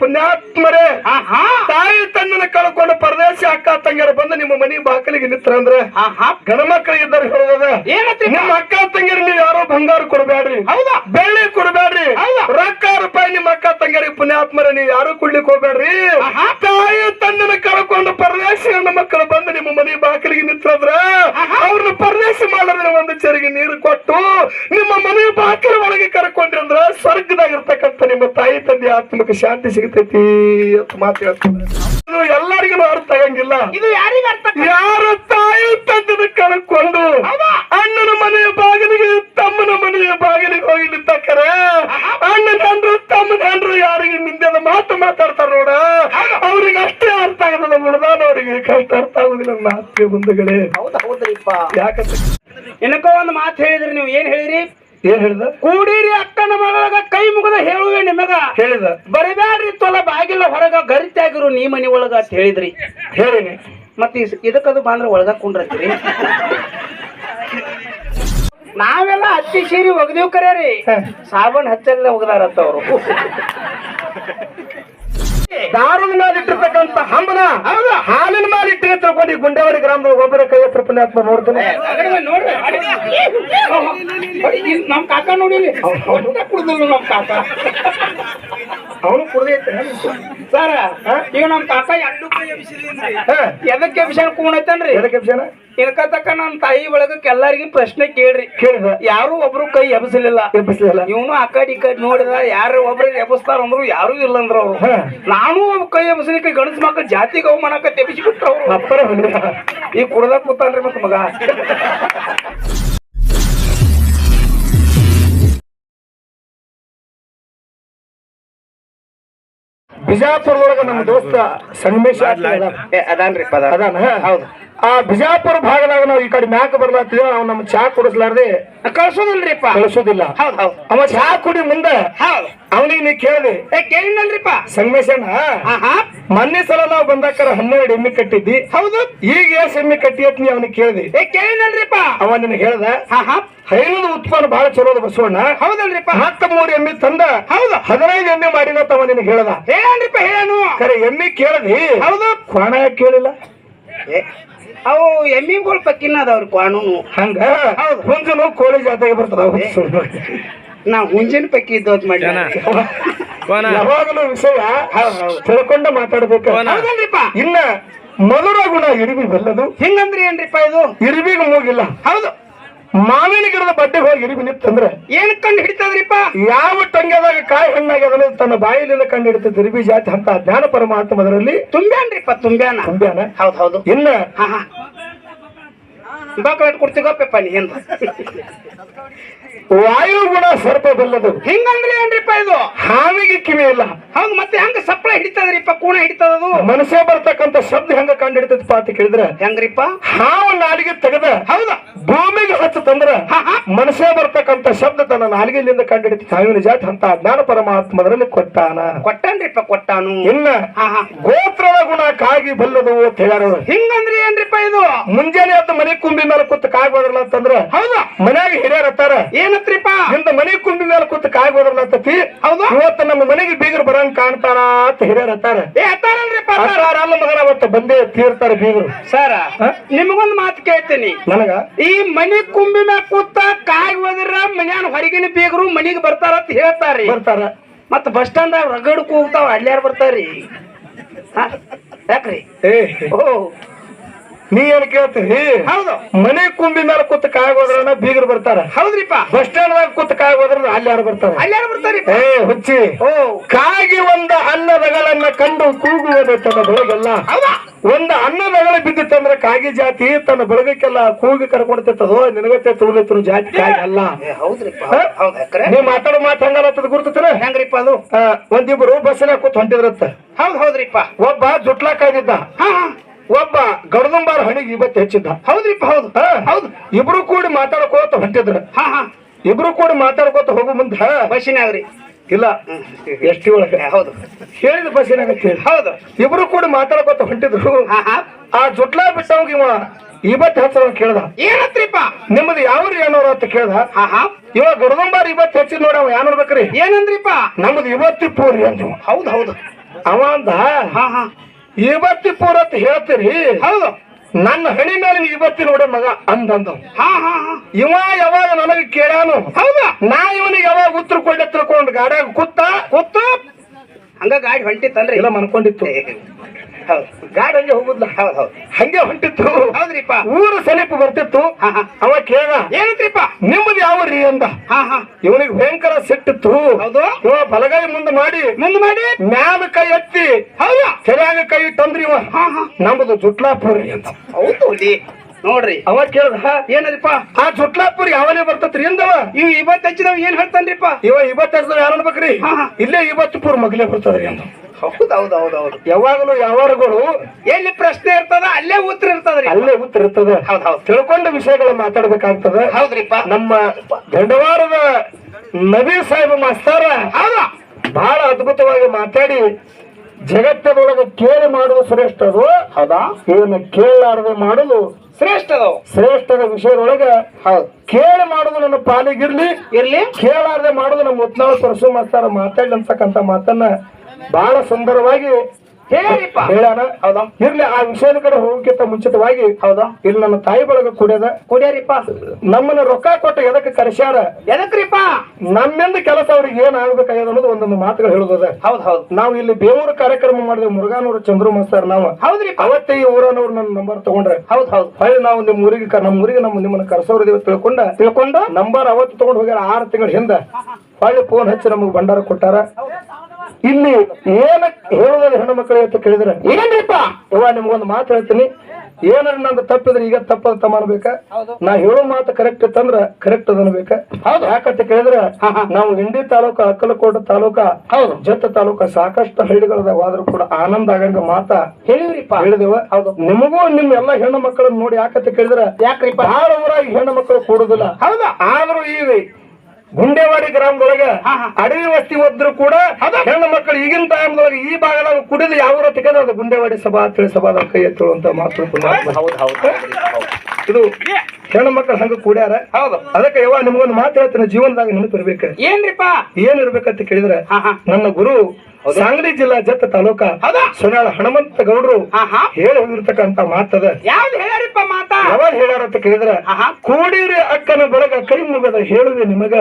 ಪುಣ್ಯಾತ್ಮರೇ. ತಾಯಿ ತನ್ನ ಕಳ್ಕೊಂಡು ಪರದೇಶಿ ಅಕ್ಕ ತಂಗಿಯರು ಬಂದು ನಿಮ್ಮ ಮನಿ ಬಾಕಲಿಗೆ ನಿಂತ್ರ ಅಂದ್ರೆ ಆಹಾ. ಗಣ ಮಕ್ಕಳಿಗೆ ಇದ್ದಾರೆ ಹೇಳೋದ ನಿಮ್ಮ ಅಕ್ಕ ತಂಗಿಯರು ನೀವು ಯಾರೋ ಬಂಗಾರ ಕೊಡಬೇಡ್ರಿ. ಹೌದಾ? ಬೆಳ್ಳಿ ಕೊಡಬೇಡ್ರಿ. ಹೌದಾ? ರೊಕ್ಕ ರೂಪಾಯಿ ನಿಮ್ಮ ಅಕ್ಕ ತಂಗಿಯರಿಗೆ ಪುಣ್ಯಾತ್ಮರೇ ನೀವು ಯಾರು ಕೊಡ್ಲಿಕ್ಕೆ ಹೋಗ್ಬೇಡ್ರಿ. ತಾಯಿ ತನ್ನ ಕಳ್ಕೊಂಡು ಪರದೇಶಿ ಹೆಣ್ಣು ಮಕ್ಕಳು ಬಂದು ನಿಮ್ಮ ಮನಿ ಬಾಕಲಿಗೆ ನಿಂತ್ರಂದ್ರ ಅವ್ರನ್ನ ಪರದೇಶಿ ಮಾಡಿದ್ರೆ ಒಂದು ಚರಿಗೆ ನೀರು ಕೊಟ್ಟು ನಿಮ್ಮ ಮನೆ ಬಾಕಿಲ ಒಳಗೆ ಕರ್ಕೊಂಡ್ರಿ ಅಂದ್ರ ಸ್ವರ್ಗದಾಗಿರ್ತಕ್ಕಂಥ ನಿಮ್ಮ ತಾಯಿ ತಂದೆ ಆತ್ಮಕ್ಕೆ ಶಾಂತಿ ಸಿಗತೈತಿ. ಅಂತ ಮಾತು ಹೇಳ್ತಾರೆ ಇದು ಎಲ್ಲರಿಗೂ ಅರ್ಥ ಆಗಂಗಿಲ್ಲ. ಇದು ಯಾರಿಗ ಅರ್ಥ ಯಾರ ತಾಯಿ ತಂದೆನ ಕಳ್ಕೊಂಡು? ಅಣ್ಣನ ಮನೆಯ ಬಾಗಿಲಿಗೆ ತಮ್ಮನ ಮನೆಯ ಬಾಗಿಲಿಗೆ ಹೋಗಿ ನಿಂತಕ್ಕರೆ ಅಣ್ಣ ತಂದ್ರು ತಮ್ಮ ತಂದ್ರು ಯಾರಿಗೆ ನಿಂದೆಲ್ಲ ಮಾತು ಮಾತಾಡ್ತಾರ ನೋಡ? ಅವ್ರಿಗೆ ಅಷ್ಟೇ ಅರ್ಥ ಆಗದ ಅವ್ರಿಗೆ ಕಷ್ಟ ಅರ್ಥ ಆಗುದಿಲ್ಲ ನನ್ನ ಆತ್ಮೀಯ ಬಂಧುಗಳೇ ಹೌದಾ ಹೌದ್ರಿಪ್ಪ. ಯಾಕಂತ ಏನಕ್ಕೋ ಒಂದು ಮಾತು ಹೇಳಿದ್ರಿ ನೀವು ಏನ್ ಹೇಳಿದ್ರಿ ಏನ್ ಹೇಳಿದ? ಕೂಡಿರಿ ಅಕ್ಕನ ಮಗಳಗ ಕೈ ಮುಗದ ಹೇಳುವೆ ನಿಮಗ. ಹೇಳಿದ. ಬರಬ್ಯಾಡ್ರಿ ತೊಲ ಬಾಗಿಲ ಹೊರಗ ಗರಿತಾಗಿರು ನೀ ಮನಿ ಒಳಗ ಅಂತ ಹೇಳಿದ್ರಿ. ಹೇಳಿನಿ. ಮತ್ತೆ ಇದಕ್ಕದು ಬಂದ್ರ ಒಳಗ ಕುಂಡ್ರತ್ತೀರಿ. ನಾವೆಲ್ಲ ಹತ್ತಿ ಸೀರಿ ಒಗದೇವ್ ಕರೆ ರೀ. ಸಾಬನ್ ಹಚ್ಚಲ್ಲ ಒಗದಾರತ್ತ ಅವರು. ದಾರದ ಮೇಲೆ ಇಟ್ಟಿರ್ತಕ್ಕಂತ ಹಂಬನ ಹಾಲಿನ ಮೇಲೆ ಇಟ್ಟಿಗೆ ತಿಳ್ಕೊಂಡು ಈ ಗುಂಡೇವಾಡಿ ಗ್ರಾಮದ ಒಬ್ಬರ ಕೈ ಹತ್ರ ಪುಣ್ಯಾತ್ಮ ನೋಡ್ತಾನೆ ನಮ್ ಕಾಕ ನೋಡಿಲಿ ಕುಡ್ದಿಲ್ಲ ನಮ್ ಕಾಕ ಅವನು ಕುಡ್ದೈತೆ ಸರ್ ಈಗ ನಮ್ ಕಾಕ. ಎದಕ್ಕೆ ಎಬ್ಸ್ಯಾನ ಕೂಣೈತನ್ರಿ ಎದಕ್ಕೆ ವಿಷಯನ ಇನ್ಕತಕ್ಕ ನನ್ನ ತಾಯಿ ಒಳಗಕ್ಕೆ ಎಲ್ಲಾರ್ಗಿ ಪ್ರಶ್ನೆ ಕೇಳ್ರಿ. ಕೇಳಿದ ಯಾರು ಒಬ್ರು ಕೈ ಎಬ್ಸಲಿಲ್ಲ. ಎಬಸಲಿಲ್ಲ. ಇವನು ಆ ಕಡೆ ಈ ಕಡೆ ನೋಡಿದ ಯಾರು ಒಬ್ರು ಎಬ್ಸ್ತಾರ ಅಂದ್ರು ಯಾರು ಇಲ್ಲ ಅಂದ್ರ ಅವ್ರು. ನಾನು ಒಬ್ಬ ಕೈ ಎಬ್ಸಲಿಕ್ಕೆ ಗಣಸ್ ಮಕ್ಕಳ ಜಾತಿಗೆ ಅವಮಾನಕ್ಕ ತೆಬಿಸ್ಬಿಟ್ರು ಅವ್ರು. ಅಪ್ಪರ ಈ ಈಗ ಕುಡ್ದಾಗ ಕೂತಾನ್ರಿ ಮತ್ತೆ ಮಗ. ಬಿಜಾಪುರದೊಳಗ ನಮ್ಮ ದೋಸ್ತ ಸಂಗಮೇಶ್ ಏ, ಅದಾನ್ರಿ ಪದ. ಅದಾನ ಹೌದು. ಆ ಬಿಜಾಪುರ ಭಾಗದಾಗ ನಾವು ಈ ಕಡೆ ಮ್ಯಾಕ್ ಬರ್ಲಾತೀವಿ ಅವ್ ನಮ್ ಚಾ ಕುಡಿಸ್ಲಾರ್ದೆ ಕಳ್ಸೋದಿಲ್ರಿಪ್ಪ? ಕಳ್ಸೋದಿಲ್ಲ. ಹೌದ್ ಹೌದ್. ಅವ ಚಾ ಕುಡಿ ಮುಂದೆ ಅವನಿಗೆ ನೀ ಕೇಳಿದೆ. ಏ ಕೇಳಿನಲ್ರಿಪ್ಪ ಸಂಗಮೇಶನ? ಮೊನ್ನೆ ಸಲ ನಾವು ಬಂದಾಕರ ಹನ್ನೆರಡು ಎಮ್ಮಿ ಕಟ್ಟಿದ್ದಿ. ಹೌದು. ಈಗ ಎಸ್ ಎಮ್ಮಿ ಕಟ್ಟಿ ಅಂತ ನೀ ಅವನಿಗೆ ಕೇಳಿದೆ. ಏ ಕೇಳಿನಲ್ರಿಪ್ಪ ಅವ ನಿನ್ ಹೇಳ್ದ? ಹೈನದ ಉತ್ಪನ್ನ ಬಹಳ ಚಲೋ ಅದ ಬಸವಣ್ಣ. ಹೌದಲ್ರಿಪ್ಪ? ಮತ್ತ ಮೂರು ಎಮ್ಮಿ ತಂದ. ಹೌದು. ಹದಿನೈದು ಎಮ್ಮೆ ಮಾಡಿನ ತವ ನಿನಗೆ ಹೇಳ್ದ. ಹೇಳನ್ರಿಪ್ಪ ಹೇಳನು. ಕರೆ ಎಮ್ಮಿ ಕೇಳದಿ. ಹೌದು. ಕ್ವಾಣ ಯಾಕ್ ಕೇಳಿಲ್ಲ. ಏ, ಅವು ಎಮ್ಮಿಗಳು ಪಕ್ಕಿನ ಅದಾವ್ರಿ ಕಾನೂನು ಹಂಗ? ಹೌದು. ಹುಂಜನು ಕೋಳಿ ಜಾತಿಗೆ ಬರ್ತದ ನಾ ಹುಂಜಿನ ಪಕ್ಕಿ ಇದ್ದೋದ್ ಮಾಡಿ ಯಾವಾಗಲೂ ವಿಷಯ ತಿಳ್ಕೊಂಡ ಮಾತಾಡ್ಬೇಕು. ಇಲ್ಲ ಇನ್ನ ಮಧುರ ಗುಣ ಇರಿಬಿ ಬಲ್ಲದು. ಹಿಂಗಂದ್ರಿ ಏನ್ರಿಪ್ಪ ಇದು? ಇರಿಬಿಗೆ ಮೂಗಿಲ್ಲ. ಹೌದು. ಮಾವಿನ ಗಿಡದ ಬಡ್ಡೆಗೆ ಹೋಗಿ ಇರಿಬಿ ನಿತ್ತಂದ್ರೆ ಏನ್ ಕಂಡು ಹಿಡಿತದ್ರಿಪ್ಪ? ಯಾವ ತಂಗದಾಗ ಕಾಯಿ ಹಣ್ಣಾಗ್ಯದನ್ನ ತನ್ನ ಬಾಯಿಲಿಂದ ಕಂಡು ಹಿಡಿತ ಇರಿಬಿ ಜಾತಿ ಅಂತ ಜ್ಞಾನ ಪರಮಾತ್ಮ ಅದರಲ್ಲಿ ತುಂಬ್ಯಾನ್ರಿಪ್ಪ ತುಂಬ್ಯಾನ? ತುಂಬ್ಯಾನ. ಹೌದು ಹೌದು. ಇನ್ನ ಹಾ ಹಾ. ಬಾಕಲಾಟ್ ಕೊಡ್ತೀಗಪ್ಪಪ್ಪ ನೀ ಹಿಂದ ವಾಯು ಗುಣ ಸರ್ಪ ಬಲ್ಲದು ಹಿಂಗಂದ್ರಿ ಏನ್ರಿಪ್ಪ ಇದು? ಹಾವಿಗೆ ಕಿವಿ ಇಲ್ಲ. ಹಂಗ ಮತ್ತೆ ಹಂಗ ಸಪ್ಳ ಹಿಡಿತದ್ರಿಪ್ಪ ಕೂಣ ಹಿಡಿತದದು? ಮನಸ್ಸೇ ಬರ್ತಕ್ಕಂತ ಶಬ್ದ ಹೆಂಗ ಕಂಡು ಹಿಡಿತದ ಅಂತ ಕೇಳಿದ್ರೆ ಹೆಂಗ್ರಿಪ್ಪ? ಹಾವು ನಾಲಿಗೆ ತೆಗೆದ ಹೌದ. ಭೂಮಿಗೆ ಹಚ್ಚತಂದ್ರ ಮನಸ್ಸೇ ಬರ್ತಕ್ಕಂತ ಶಬ್ದ ತನ್ನ ನಾಲಿಗೆಯಿಂದ ಕಂಡು ಹಿಡಿತ ಹಾವಿನ ಜಾತಿ ಅಂತ ಜ್ಞಾನ ಪರಮಾತ್ಮದ್ರಲ್ಲಿ ಕೊಟ್ಟಾನ. ಕೊಟ್ಟನ್ರಿಪ್ಪ ಕೊಟ್ಟಾನು. ಹಾ ಗೋತ್ರದ ಗುಣ ಕಾಗಿ ಬಲ್ಲದು ಅಂತ ಹೇಳ್ಯಾರ ಹಿಂಗಂದ್ರೆ ಏನ್ರಿಪ್ಪ ಇದು? ಮುಂಜಾನೆ ಅಂತ ಮನೆ ಕುಂಬಿ ಮೇಲೆ ಕೂತ್ ಕಾಗಿ ಬರಲ್ಲ ಅಂತಂದ್ರ ಹೌದಾ. ಮನ್ಯಾಗ ಹಿರಿಯರ್ ಅತ್ತಾರ ಏನತ್ರಿಪ್ಪ ಇಂದ ಮನೆ ಕುಂಬಿ ಮೇಲೆ ಕೂತು ಕಾಯಿ ಹೋದ್ರಲ್ಲ ಅಂತತಿ? ಹೌದು. ಇವತ್ತು ನಮ್ಮ ಮನೆಗೆ ಬೀಗರು ಬರಂಗ್ ಕಾಣ್ತಾರ ಅಂತ ಹಿರಿಯರ್ ಹತ್ತಾರ ಏ ಅಲ್ಲ ಮಗನ ಅವತ್ತು ಬಂದೇ ತೀರ್ತಾರೆ ಬೀಗರು. ಸರ ನಿಮ್ಗೊಂದು ಮಾತು ಕೇಳ್ತೀನಿ. ನನಗ? ಈ ಮನೆ ಕುಂಬಿ ಮ್ಯಾಗ ಕೂತ ಕಾಯಿ ಹೋದ್ರ ಮನ್ಯಾನ ಹೊರಗಿನ ಬೀಗರು ಮನೆಗೆ ಬರ್ತಾರ ಅಂತ ಹೇಳ್ತಾರ. ಬರ್ತಾರ. ಮತ್ತ ಬಸ್ ಸ್ಟ್ಯಾಂಡ್ ರಗಡ್ ಕೂಗ್ತಾವ ಅಡ್ಲ್ಯಾರ ಬರ್ತಾರ್ರಿ? ಯಾಕ್ರಿ? ಏ ಓ ನೀ ಏನ್ ಕೇಳ್ತೀರಿ ಹೌದು. ಮನೆ ಕುಂಬಿ ಮೇಲೆ ಕೂತ್ ಕಾಯಿ ಹೋದ್ರನ ಬೀಗರ್ ಬರ್ತಾರ. ಹೌದ್ರಿಪ್ಪ. ಬಸ್ ಸ್ಟ್ಯಾಂಡ್ ದಾಗ ಕೂತ್ ಕಾಯಿ ಹೋದ್ರ ಅಲ್ಲಿ ಯಾರು ಬರ್ತಾರ. ಅಲ್ಲಿ ಯಾರು ಬರ್ತಾರಿ ಏ ಹುಚ್ಚಿ. ಕಾಗಿ ಒಂದ ಅನ್ನದಗಳನ್ನ ಕಂಡು ಕೂಗುವುದು ತನ್ನ ಬೆಳಗೆಲ್ಲ. ಹೌದಾ? ಒಂದು ಅನ್ನದಗಳ ಬಿದ್ದಿತ್ತಂದ್ರ ಕಾಗಿ ಜಾತಿ ತನ್ನ ಬೆಳಗಕ್ಕೆಲ್ಲ ಕೂಗಿ ಕರ್ಕೊಡ್ತಿತ್ತದೋ ನಿನಗತ್ತೆ ತುಳಿತರು ಜಾತಿ ಕಾಗಿ ಅಲ್ಲ. ಹೌದ್ರಿ ಹೌದ್ರಿಪ್ಪ. ಹೌದ್ ನೀ ಮಾತಾಡೋ ಮಾತು ಹಂಗಲ್ಲ ಗುರ್ತತ್ರ ಹೆಂಗ್ರಿಪ್ಪ ಅದು? ಒಂದಿಬ್ರು ಬಸ್ಸಿನ ಕೂತ್ ಹೊಂಟಿದ್ರತ್ತ. ಹೌದ್ ಹೌದ್ರಿಪ್ಪ. ಒಬ್ಬ ಜುಟ್ಲಾ ಕಾಯ್ದಿದ್ದ. ಒಬ್ಬ ಗಡದಂಬಾರ ಹಣಿಗೆ ಇವತ್ತು ಹೆಚ್ಚಿದ್ದ. ಹೌದ್ರಿಪ್ಪ ಹೌದು. ಹೌದು. ಇಬ್ರು ಕೂಡಿ ಮಾತಾಡ್ಕೋತ ಹೊಂಟಿದ್ರ. ಹಾ ಹಾ. ಇಬ್ರು ಕೂಡಿ ಮಾತಾಡ್ಕೋತ ಹೋಗೋ ಮುಂದ. ಬಸ್ಸಿನಾಗ್ರಿ ಇಲ್ಲ ಎಷ್ಟು ಒಳಗೆ. ಹೌದು. ಹೇಳಿದ ಬಸ್ಸಿನಾಗ ಹೇಳಿ. ಹೌದು. ಇಬ್ರು ಕೂಡಿ ಮಾತಾಡ್ಕೋತ ಹೊಂಟಿದ್ರು. ಆ ಜುಟ್ಲಾ ಬಿಟ್ಟವಾಗ ಇವ ಇವತ್ತು ಹೆಸರು ಕೇಳ್ದ. ಏನತ್ರಿಪ್ಪ? ನಿಮ್ಮದು ಯಾವ ಏನೋರು ಅಂತ ಕೇಳ್ದ. ಹಾ ಹಾ. ಇವ ಗಡದಂಬಾರ ಇವತ್ತು ಹೆಚ್ಚಿದ್ ನೋಡಿ ಅವ ಯಾನ್ ನೋಡ್ಬೇಕ್ರಿ? ಏನಂದ್ರಿಪ್ಪ? ನಮ್ದು ಇವತ್ತಿ ಪೂರಿ ಅಂತ ಹೌದು ಹೌದು. ಅವ ಅಂದ ಹಾ ಹಾ. ಇವತ್ತಿ ಪೂರತ್ ಹೇಳ್ತೀರಿ? ಹೌದು. ನನ್ನ ಹಣಿ ಮೇಲೆ ಇವತ್ತಿ ನೋಡ ಮಗ ಅಂದಂದ. ಹಾ ಹಾ ಇವ ಯಾವಾಗ ನನಗೆ ಕೇಳಾನು? ಹೌದಾ. ನಾ ಇವನಿಗೆ ಯಾವಾಗ ಉತ್ತರ ಕೊಡ್ಲೆ ತಿಳ್ಕೊಂಡು ಗಾಡಿಯಾಗ ಕೂತ? ಕುತ್ತ ಹಂಗ ಗಾಡಿ ಹೊಂಟಿತ್ತಂದ್ರೆ. ಇಲ್ಲ ಮನ್ಕೊಂಡಿತ್ತು. ಗಾಡಿ ಹಂಗೆ ಹೋಗುದ್ಲ ಹೌದ್ ಹೌದ್. ಹಂಗೆ ಹೊಂಟಿತ್ತು. ಹೌದ್ರಿಪ್ಪ. ಊರು ಸೆಲೆಪ್ ಬರ್ತಿತ್ತು. ಅವ ಕೇಳ ಏನಂತ್ರಿಪ್ಪ? ನಿಮ್ಮದು ಯಾವ ರೀ? ಅಂದ. ಇವನಿಗೆ ಭಯಂಕರ ಸಿಟ್ಟಿತ್ತು. ಹೌದು. ಇವ ಬಲಗೈ ಮುಂದೆ ಮಾಡಿ ಮುಂದೆ ಮಾಡಿ. ಮ್ಯಾಲ ಕೈ ಎತ್ತಿ ಹೌದಾ. ಸರಿಯಾಗಿ ಕೈ ಇಟ್ಟಂದ್ರಿ ಇವ. ನಮ್ಮದು ಜುಟ್ಲಾಪುರಿ ಅಂತ. ಹೌದು ನೋಡ್ರಿ. ಅವ ಕೇಳ್ದ ಏನರಿಪ್ಪ? ಆ ಜುಟ್ಲಾಪುರಿ ಅವನೇ ಬರ್ತತ್ರಿ ಎಂದವ? ಇವ್ ಇವತ್ತು ಹಚ್ಚಿದವ್ ಏನ್ ಹೇಳ್ತಾನ್ರಿಪ್ಪ? ಇವ ಇವತ್ತು ಯಾರ ಅನ್ಬೇಕ್ರಿ. ಇಲ್ಲೇ ಇವತ್ತು ಪೂರ್ ಮಗಲೇ ಬರ್ತದ್ರಿ ಅಂದ. ಹೌದು ಹೌದು ಹೌದು ಹೌದು ಯಾವಾಗಲೂ ಯಾವಾರಗಳು ಎಲ್ಲಿ ಪ್ರಶ್ನೆ ಇರ್ತದ ಅಲ್ಲೇ ಉತ್ತರ ಇರ್ತದ್ರಿ. ಅಲ್ಲೇ ಉತ್ತರ ಇರ್ತದ. ಹೌದ್ ಹೌದ್ ತಿಳ್ಕೊಂಡ ವಿಷಯಗಳು ಮಾತಾಡ್ಬೇಕಾಗ್ತದ. ಹೌದ್ರಿಪ್ಪ. ನಮ್ಮ ದಂಡವಾರದ ನಬಿ ಸಾಹೇಬ ಮಾಸ್ತಾರ ಹೌದಾ. ಬಹಳ ಅದ್ಭುತವಾಗಿ ಮಾತಾಡಿ ಜಗತ್ತಿನೊಳಗೆ ಕೇಳಿ ಮಾಡುವುದು ಶ್ರೇಷ್ಠ ಅದು. ಹೌದಾ? ಇವನ್ನ ಕೇಳಲಾರದೆ ಮಾಡುದು ಶ್ರೇಷ್ಠ ಅದಾವ ಶ್ರೇಷ್ಠದ ವಿಷಯದೊಳಗೆ ಹೌದು. ಕೇಳಿ ಮಾಡುದು ನನ್ನ ಪಾಲಿಗಿರ್ಲಿ. ಇರ್ಲಿ. ಕೇಳಾರ್ದೆ ಮಾಡುದು ನಮ್ಮ ಉತ್ನಾಳ ಸರಸು ಮಾಸ್ತಾರ ಮಾತಾಡ್ಲಿ ಅಂತಕ್ಕಂಥ ಮಾತನ್ನ ಬಹಳ ಸುಂದರವಾಗಿ ಹೌದಾ? ಇರ್ಲಿ ಆ ವಿಷಯದ ಕಡೆ ಹೋಗಕ್ಕಿಂತ ಮುಂಚಿತವಾಗಿ ಹೌದಾ? ಇಲ್ಲಿ ನನ್ನ ತಾಯಿ ಬಳಗ ಕುಡಿಯದ. ಕುಡಿಯರಿಪ್ಪ? ನಮ್ಮನ್ನ ರೊಕ್ಕ ಕೊಟ್ಟು ಎದಕ್ಕೆ ಕರೆಸ್ಯಾರ? ಎದಕ್ರಿಪ್ಪ? ನಮ್ಮಿಂದ ಕೆಲಸ ಅವ್ರಿಗೆ ಏನ್ ಆಗ್ಬೇಕಾಗ್ಯದ ಅನ್ನೋದು ಒಂದೊಂದು ಮಾತುಗಳು ಹೇಳುದದ. ಹೌದ್ ಹೌದ್. ನಾವು ಇಲ್ಲಿ ಬೇವೂರು ಕಾರ್ಯಕ್ರಮ ಮಾಡಿದೆವು ಮುರುಘಾನೂರು ಚಂದ್ರು ಮಾಸ್ತರ್ ನಾವು. ಹೌದ್ರಿ ಅವತ್ತೇ ಈ ಊರನವ್ರು ನನ್ನ ನಂಬರ್ ತಗೊಂಡ್ರೆ. ಹೌದ್ ಹೌದ್. ಹೊಳ್ಳಿ ನಾವು ನಿಮ್ಮ ಊರಿಗೆ ನಮ್ಮ ಊರಿಗೆ ನಮ್ಮ ನಿಮ್ಮನ್ನ ಕರ್ಸೋರಿದೇವೆ ತಿಳ್ಕೊಂಡ ತಿಳ್ಕೊಂಡ? ನಂಬರ್ ಅವತ್ತು ತಗೊಂಡ್ ಹೋಗ್ಯಾರ ಆರು ತಿಂಗಳ ಹಿಂದ. ಹೊಳ್ಳಿ ಫೋನ್ ಹಚ್ಚಿ ನಮಗೆ ಭಂಡಾರ ಕೊಟ್ಟಾರ. ಇಲ್ಲಿ ಏನ ಹೇಳೋದಲ್ಲಿ ಹೆಣ್ಣು ಮಕ್ಕಳಿಗೆ ಅಂತ ಕೇಳಿದ್ರೆ ಏನ್ರಿಪ್ಪ ಇವ ನಿಮ್ಗೊಂದು ಮಾತು ಹೇಳ್ತೀನಿ. ಏನಾರ ನಂದು ತಪ್ಪಿದ್ರೆ ಈಗ ತಪ್ಪದ ಹೌದು. ನಾ ಹೇಳೋ ಮಾತು ಕರೆಕ್ಟ್ ಇತ್ತಂದ್ರ ಕರೆಕ್ಟ್ ಅದ ಅನ್ಬೇಕ. ಹೌದು. ಯಾಕಂತ ಕೇಳಿದ್ರೆ. ನಾವು ಹಿಂಡಿ ತಾಲೂಕ ಅಕ್ಕಲಕೋಟ ತಾಲೂಕ ಹೌದು. ಜತ್ತ ತಾಲೂಕ ಸಾಕಷ್ಟು ಹಳ್ಳಿಗಳದಾವ. ಆದ್ರೂ ಕೂಡ ಆನಂದ ಆಗಂಗ ಮಾತ ಹೇಳಿವ್ರಿಪ್ಪ. ಹೇಳಿದೇವ. ಹೌದು. ನಿಮಗೂ ನಿಮ್ ಎಲ್ಲಾ ಹೆಣ್ಣು ಮಕ್ಕಳನ್ನ ನೋಡಿ ಯಾಕಂತ ಕೇಳಿದ್ರೆ ಯಾಕ್ರಿಪ್ಪ? ಆರು ಊರಾಗಿ ಹೆಣ್ಣು ಮಕ್ಕಳು ಕೂಡುದಿಲ್ಲ? ಹೌದಾ? ಆದ್ರೂ ಈ ಗುಂಡೇವಾಡಿ ಗ್ರಾಮದೊಳಗ. ಅಡವಿ ವಸ್ತಿ ಹೋದ್ರು ಕೂಡ ಹೆಣ್ಣು ಮಕ್ಕಳು ಈಗಿನ ಟೈಮ್ದೊಳಗೆ ಈ ಭಾಗದಾಗ ಕುಡಿದು ಯಾವ ರೀತಿ ಅದು ಗುಂಡೇವಾಡಿ ಸಭಾ ತಿಳಿ ಸಭಾದ ಕೈ ಎತ್ತುವಂತ ಮಾತು ಪುಣ್ಯಾತ್ಮ. ಹೌದ್ ಹೌದ್ ಇದು ಹೆಣ್ಣು ಮಕ್ಕಳು ಹಂಗ ಕೂಡ್ಯಾರ. ಹೌದು. ಅದಕ್ಕೆ ಯಾವ ನಿಮ್ಗೊಂದು ಮಾತು ಹೇಳ್ತೀನಿ ಜೀವನದಾಗ ನೆನಪಿರ್ಬೇಕು ಏನ್ರಿಪ್ಪ? ಏನ್ ಇರ್ಬೇಕಂತ ಕೇಳಿದ್ರೆ ನನ್ನ ಗುರು ಸಾಂಗ್ಲಿ ಜಿಲ್ಲಾ ಜತ್ತ ತಾಲೂಕ ಸೊನಾಳ ಹನುಮಂತ ಗೌಡ್ರು ಹೇಳಿ ಹೋಗಿರ್ತಕ್ಕಂತ ಮಾತದ. ಯಾವ್ದು ಹೇಳ್ಯಾರಿಪ್ಪ? ಮಾತಾ ಯಾವಾಗ ಹೇಳ್ಯಾರ ಅಂತ ಕೇಳಿದ್ರೆ ಕೂಡಿರಿ ಅಕ್ಕನ ಬಳಗ ಕೈ ಮುಗದ ಹೇಳುವೆ ನಿಮಗ.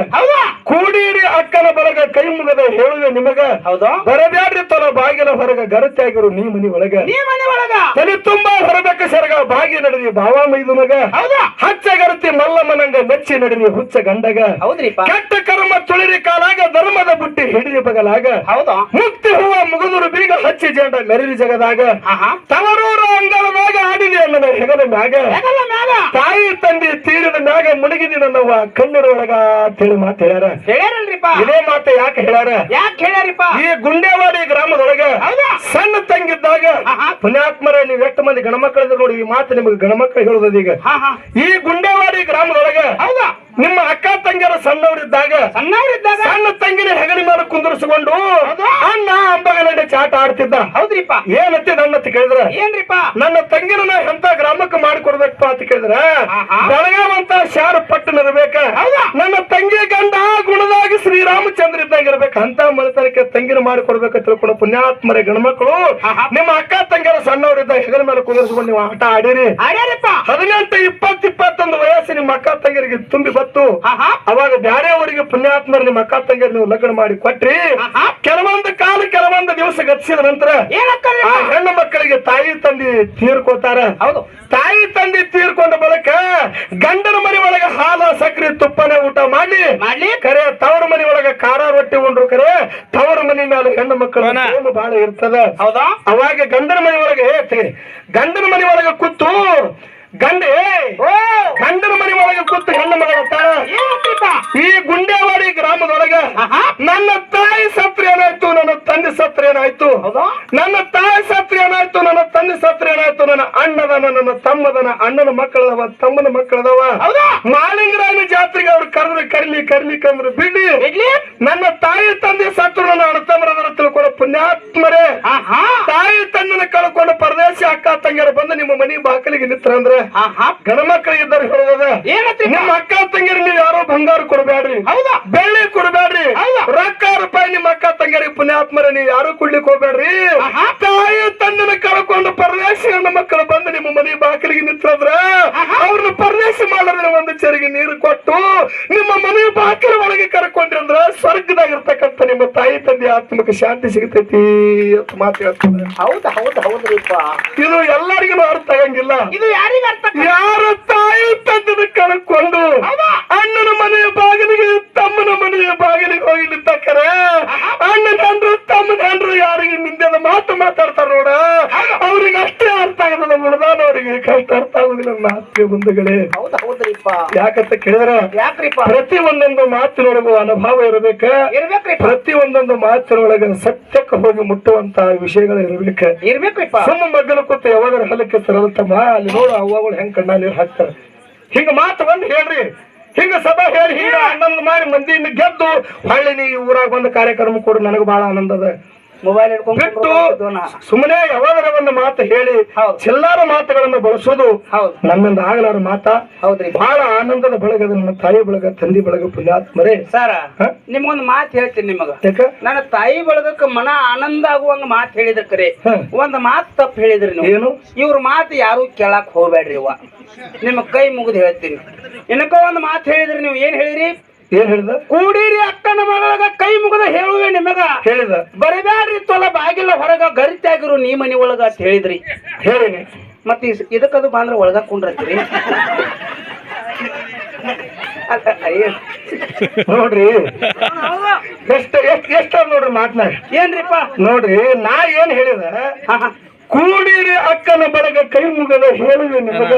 ಕೂಡಿರಿ ಅಕ್ಕನ ಬಳಗ ಕೈ ಮುಗದ ಹೇಳುವೆ ನಿಮಗ. ಹೌದಾ. ಬರಬ್ಯಾಡ್ರಿ ತಲ ಬಾಗಿಲ ಹೊರಗ ಗರತ್ಯಾಗಿರು ನೀ ಮನಿ ಒಳಗ. ನೀ ಮನೆ ಒಳಗ? ತಲೆ ತುಂಬಾ ಹೊರಬೇಕ ಸೆರಗ ಬಾಗಿ ನಡೆದಿ ಭಾವ ಮೈದುನಗ ಹೌದಾ? ಹಚ್ಚ ಗರತಿ ಮಲ್ಲಮ್ಮನಂಗ ಮೆಚ್ಚಿ ನಡೆದಿ ಹುಚ್ಚ ಗಂಡಗ. ಹೌದ್ರಿಪ್ಪ. ಕೆಟ್ಟ ಕರ್ಮ ತುಳಿರಿ ಕಾಲಾಗ ಧರ್ಮದ ಬುಟ್ಟಿ ಹಿಡಿದಿ ಬಗಲಾಗ. ಹೌದಾ. ಮುಕ್ತಿ ಹೂವ ಮುಗುದುರು ಬೀಗ ಹಚ್ಚಿ ಜೇಂಡ ಮೆರಿ ಜಗದಾಗ. ತವರೂರ ಅಂಗಳದಾಗ ಆಡಿದೆ ಅನ್ನದ ಹೆಗಲ ಮ್ಯಾಗ. ತಾಯಿ ತಂದೆ ತೀರಿದ ಮ್ಯಾಗ ಮುಳುಗಿದಿ ನನ್ನವ್ವ ಒಳಗ ಅಂತೇಳಿ ಮಾತು ಹೇಳ್ಯಾರ. ಹೇಳ್ಯಾರಲ್ರಿಪ್ಪ. ಇದೇ ಮಾತು ಯಾಕೆ ಹೇಳ್ಯಾರ? ಯಾಕೆ ಹೇಳ್ಯಾರಿಪ್ಪ? ಈ ಗುಂಡೇವಾಡಿ ಗ್ರಾಮದೊಳಗ ಸಣ್ಣ ತಂಗಿದ್ದಾಗ. ಪುಣ್ಯಾತ್ಮರ ನೀವು ಎಷ್ಟು ಮಂದಿ ಗಣಮಕ್ಕಳಿದ್ರು ನೋಡಿ ಈ ಮಾತು ನಿಮಗೆ ಗಣಮಕ್ಕಳು ಹೇಳುದದ ಈಗ ಹಾ ಹಾ ಈ ಗುಂಡೇವಾಡಿ ಗ್ರಾಮದೊಳಗ. ಹೌದಾ? ನಿಮ್ಮ ಅಕ್ಕ ತಂಗಿಯರ ಸಣ್ಣವರಿದ್ದಾಗ ಸಣ್ಣವರಿದ್ದಾಗ? ಸಣ್ಣ ತಂಗಿನ ಹೆಗಲಿ ಮೇಲೆ ಕುಂದರಿಸಿಕೊಂಡು ಅಣ್ಣ ಅಂಬಗಲಂಡೆ ಚಾಟ ಆಡ್ತಿದ್ದ. ಹೌದ್ರಿಪ್ಪ. ಏನಂತೆ ನನ್ನತ್ತ ಕೇಳಿದ್ರ? ಏನ್ರಿಪ್ಪ? ನನ್ನ ತಂಗಿನ ಎಂತ ಗ್ರಾಮಕ್ಕೆ ಮಾಡಿಕೊಡ್ಬೇಕಪ್ಪ ಅಂತ ಕೇಳಿದ್ರ ಬೆಳಗಾವಂತ ಶಾರ ಪಟ್ಟಣ ಇರ್ಬೇಕ? ನನ್ನ ತಂಗಿ ಗಂಡ ಗುಣದಾಗಿ ಶ್ರೀರಾಮಚಂದ್ರ ಇದ್ದಂಗ ಇರ್ಬೇಕು. ಅಂತ ಮನೆತನಕ್ಕೆ ತಂಗಿನ ಮಾಡಿಕೊಡ್ಬೇಕು ತಿಳ್ಕೊಂಡು ಪುಣ್ಯಾತ್ಮರ ಗಣಮಕ್ಕಳು ನಿಮ್ಮ ಅಕ್ಕ ತಂಗಿಯರ ಸಣ್ಣವರಿದ್ದ ಹೆಗಲ ಮೇಲೆ ಕುಂದರಿಸಿಕೊಂಡು ನೀವು ಆಟ ಆಡಿರಿ. ಹದಿನೆಂಟು ಇಪ್ಪತ್ತು ಇಪ್ಪತ್ತೊಂದು ವಯಸ್ಸು ನಿಮ್ಮ ಅಕ್ಕ ತಂಗಿಯರಿಗೆ ತುಂಬಿ ಬತ್ತು ಅವಾಗ ಬ್ಯಾರೆ ಅವಾಗ ಬ್ಯಾರೆಯವರಿಗೆ ಪುಣ್ಯಾತ್ಮರು ನಿಮ್ಮ ಅಕ್ಕ ತಂಗಿಯರು ನೀವು ಲಗ್ನ ಮಾಡಿ ಕೊಟ್ರಿ. ಕೆಲವೊಂದು ಕಾಲ ಕೆಲವೊಂದು ದಿವಸ ಗತಿಸಿದ ನಂತರ ಆ ಹೆಣ್ಣು ಮಕ್ಕಳಿಗೆ ತಾಯಿ ತಂದೆ ತೀರ್ಕೋತಾರ. ಹೌದು. ತಾಯಿ ತಂದೆ ತೀರ್ಕೊಂಡ ಬಳಿಕ ಗಂಡನ ಮನೆ ಒಳಗೆ ಹಾಲ ಸಕ್ರಿ ತುಪ್ಪನ ಊಟ ಮಾಡಿ ಮಾಡ್ಲಿ. ಕರೆ ತವರ ಮನೆ ಒಳಗೆ ಖಾರ ರೊಟ್ಟಿ ಉಂಡ್ರು ಕರೆ ತವರ ಮನೆ ಮೇಲೆ ಹೆಣ್ಣು ಮಕ್ಕಳು ಬಹಳ ಇರ್ತದ. ಹೌದಾ? ಅವಾಗ ಗಂಡನ ಮನೆ ಒಳಗೆ ಗಂಡನ ಮನೆ ಒಳಗೆ ಕೂತು ಗಂಡೆ. ಓ. ಗಂಡನ ಮನೆ ಒಳಗೆ ಕೂತು ಹೆಣ್ಣು ಮಗಳ ಈ ಗುಂಡೇವಾಡಿ ಗ್ರಾಮದೊಳಗ ನನ್ನ ತಾಯಿ ಸತ್ರ ಏನಾಯ್ತು? ನನ್ನ ತಂದೆ ಸತ್ರ ಏನಾಯ್ತು? ನನ್ನ ತಾಯಿ ಸತ್ರ ಏನಾಯ್ತು? ನನ್ನ ತಂದೆ ಸತ್ರ ಏನಾಯ್ತು? ನನ್ನ ಅಣ್ಣದನ ನನ್ನ ತಮ್ಮದನ ಅಣ್ಣನ ಮಕ್ಕಳದವ ತಮ್ಮನ ಮಕ್ಕಳದವ. ಮಾಲಿಂಗರಾಯನ ಜಾತ್ರೆಗೆ ಅವ್ರು ಕರೆದ್ರೆ ಕರಿಲಿ ಕರಿಲಿ ಕಂದ್ರು ಬಿಡಿ ನನ್ನ ತಾಯಿ ತಂದೆ ಸತ್ರು ನನ್ನ ಅಣ್ಣತಮ್ಮರದರ ತಿಳ್ಕೊಂಡ ಪುಣ್ಯಾತ್ಮರೇ. ತಾಯಿ ತಂದನ ಕಳ್ಕೊಂಡು ಪರದೇಶ ಅಕ್ಕ ತಂಗಿಯರು ಬಂದು ನಿಮ್ಮ ಮನೆ ಬಾಕಲಿಗೆ ನಿತ್ರ ಅಂದ್ರೆ ಆಹಾ ಗಣಮಕ್ಕಳಿಗೆ ಇದ್ದರು ಹೇಳೋದ ನಿಮ್ಮ ಅಕ್ಕ ತಂಗಿರಿ ನೀವು ಯಾರೋ ಬಂಗಾರ ಕೊಡಬೇಡ್ರಿ. ಹೌದಾ? ಬೆಳ್ಳಿ ಕೊಡಬೇಡ್ರಿ? ರೊಕ್ಕ ರೂಪಾಯಿ ನಿಮ್ಮ ಅಕ್ಕ ತಂಗಿರಿ ಪುಣ್ಯ ಪುಣ್ಯಾತ್ಮರ ನೀವು ಯಾರು ಕೊಡ್ಲಿಕ್ಕೆ ಹೋಗ್ಬೇಡ್ರಿ. ತಾಯಿ ತಂದಿನ ಕಳ್ಕೊಂಡು ಪರದೇಶ ಹೆಣ್ಣು ಮಕ್ಕಳು ಬಂದು ನಿಮ್ಮ ಮನೆ ಬಾಗಿಲಿಗೆ ನಿಂತ್ರದ್ರ ಅವ್ರನ್ನ ಪರದೇಶ ಮಾಡಿದ್ರೆ ಒಂದು ಚರಿಗೆ ನೀರು ಕೊಟ್ಟು ನಿಮ್ಮ ಮನೆ ಬಾಗಿಲ ಒಳಗೆ ಕರ್ಕೊಂಡ್ರಿ ಅಂದ್ರ ಸ್ವರ್ಗದಾಗಿರ್ತಕ್ಕಂಥ ನಿಮ್ಮ ತಾಯಿ ತಂದೆ ಆತ್ಮಕ್ಕೆ ಶಾಂತಿ ಸಿಗತೈತಿ ಅಂತ ಮಾತು ಹೇಳ್ತಾರೆ ಹೌದು ಹೌದು ಹೌದ್ರಿಪ್ಪ ಇದು ಎಲ್ಲರಿಗೂ ಅರ್ಥ ಆಗಂಗಿಲ್ಲ. ಇದು ಯಾರಿಗೂ ಅರ್ಥ ಯಾರ ತಾಯಿ ತಂದೆನ ಕಳ್ಕೊಂಡು ಅಣ್ಣನ ಮನೆಯ ಬಾಗಿಲಿಗೆ ತಮ್ಮನ ಮನೆಯ ಬಾಗಿಲಿಗೆ ಹೋಗಿ ನಿಂತಕ್ಕರೆ ಅಣ್ಣ ತಂದ್ರು ತಮ್ಮ ತಂದ್ರು ಯಾರಿಗೆ ನಿಂದೆಲ್ಲ ಮಾತು ಮಾತಾಡ್ತಾರ? ಅವರಿಗೆ ಕಷ್ಟ ಅರ್ಥ ಆಗುದಿಲ್ಲ ನನ್ನ ಆತ್ಮೀಯ ಬಂಧುಗಳೇ. ಹೌದು ಹೌದ್ರಿಪ್ಪ. ಯಾಕಂತ ಕೇಳಿದ್ರ ಯಾಕ್ರಿಪ್ಪ? ಪ್ರತಿ ಒಂದೊಂದು ಮಾತಿನೊಳಗೂ ಅನುಭವ ಇರಬೇಕ. ಪ್ರತಿ ಒಂದೊಂದು ಮಾತಿನೊಳಗ ಸತ್ಯಕ್ಕೆ ಹೋಗಿ ಮುಟ್ಟುವಂತ ವಿಷಯಗಳು ಇರಬೇಕ. ಇರ್ಬೇಕ್ರಿಪ್ಪ. ಸುಮ್ಮ ಮಗ್ಗಲು ಕೂತ ಯಾವಾಗ ಹಲಕ್ಕೆ ತರಲ್ತಮ್ಮ ಅಲ್ಲಿ ನೋಡು ಅವ್ವಗಳು ಹೆಂಗ್ ಕಣ್ಣ ನೀರು ಹಾಕ್ತಾರ. ಹಿಂಗ ಮಾತು ಬಂದು ಹೇಳ್ರಿ. ಹಿಂಗ ಸಭಾ ಹೇಳಿ ಹಿಂಗ ಆನಂದ ಮಾಡಿ ಮಂದಿನ ಗೆದ್ದು ಹೊಳ್ಳಿ ನೀ ಊರಾಗ ಬಂದ ಕಾರ್ಯಕ್ರಮ ಕೊಡು ನನಗೆ ಬಹಳ ಆನಂದ ಅದ. ಮೊಬೈಲ್ ಹಿಡ್ಕೊಂಡು. ಸುಮ್ಮನೆ ಯಾವಾಗರ ಒಂದು ಮಾತು ಹೇಳಿ. ಚಿಲ್ಲಾರ ಮಾತುಗಳನ್ನ ಬಳಸೋದು ನಮ್ಮಿಂದ ಆಗಲಾರ ಮಾತ. ಹೌದ್ರಿ. ಬಹಳ ಆನಂದದ ಬಳಗ ನನ್ನ ತಾಯಿ ಬಳಗ ತಂದಿ ಬಳಗ ಪುಣ್ಯಾತ್ಮರೇ. ಸರ? ನಿಮ್ಗೊಂದು ಮಾತು ಹೇಳ್ತೀನಿ ನಿಮಗ. ನನ್ನ ತಾಯಿ ಬಳಗಕ್ಕೆ ಮನ ಆನಂದ ಆಗುವಂಗ ಮಾತು ಹೇಳಿದ್ರ. ಒಂದ್ ಮಾತು ತಪ್ಪು ಹೇಳಿದ್ರಿ ನೀವು. ಏನು? ಇವ್ರ ಮಾತು ಯಾರು ಕೇಳಕ್ ಹೋಗ್ಬೇಡ್ರಿ ಇವ ನಿಮ್ಮ ಕೈ ಮುಗಿದು ಹೇಳ್ತೀನಿ. ಇನ್ನಕ್ಕ ಒಂದು ಮಾತು ಹೇಳಿದ್ರಿ ನೀವು. ಏನ್ ಹೇಳಿರಿ? ಏನ್ ಹೇಳಿದ? ಕೂಡಿರಿ ಅಕ್ಕನ ಮಗಳಗ ಕೈ ಮುಗದ ಹೇಳುವೆ ನಿಮಗ. ಹೇಳಿದ. ಬರಬ್ಯಾಡ್ರಿ ತೊಲ ಬಾಗಿಲ ಹೊರಗ ಗರಿತಾಗಿರು ನೀ ಮನಿ ಒಳಗ ಅಂತ ಹೇಳಿದ್ರಿ. ಹೇಳಿನಿ. ಮತ್ತೆ ಇದಕ್ಕದು ಬಂದ್ರ ಒಳಗ ಕುಂಡ್ರತ್ತೀರಿ. ನೋಡ್ರಿ. ಎಷ್ಟ ಎಷ್ಟ ಎಷ್ಟ ನೋಡ್ರಿ ಮಾತನಾಡಿ ಏನ್ರಿಪ್ಪ? ನೋಡ್ರಿ ನಾ ಏನ್ ಹೇಳಿದ. ಕೂಡಿರಿ ಅಕ್ಕನ ಬಳಗ ಕೈ ಮುಗದ ಹೇಳುವೆ ನಿಮಗ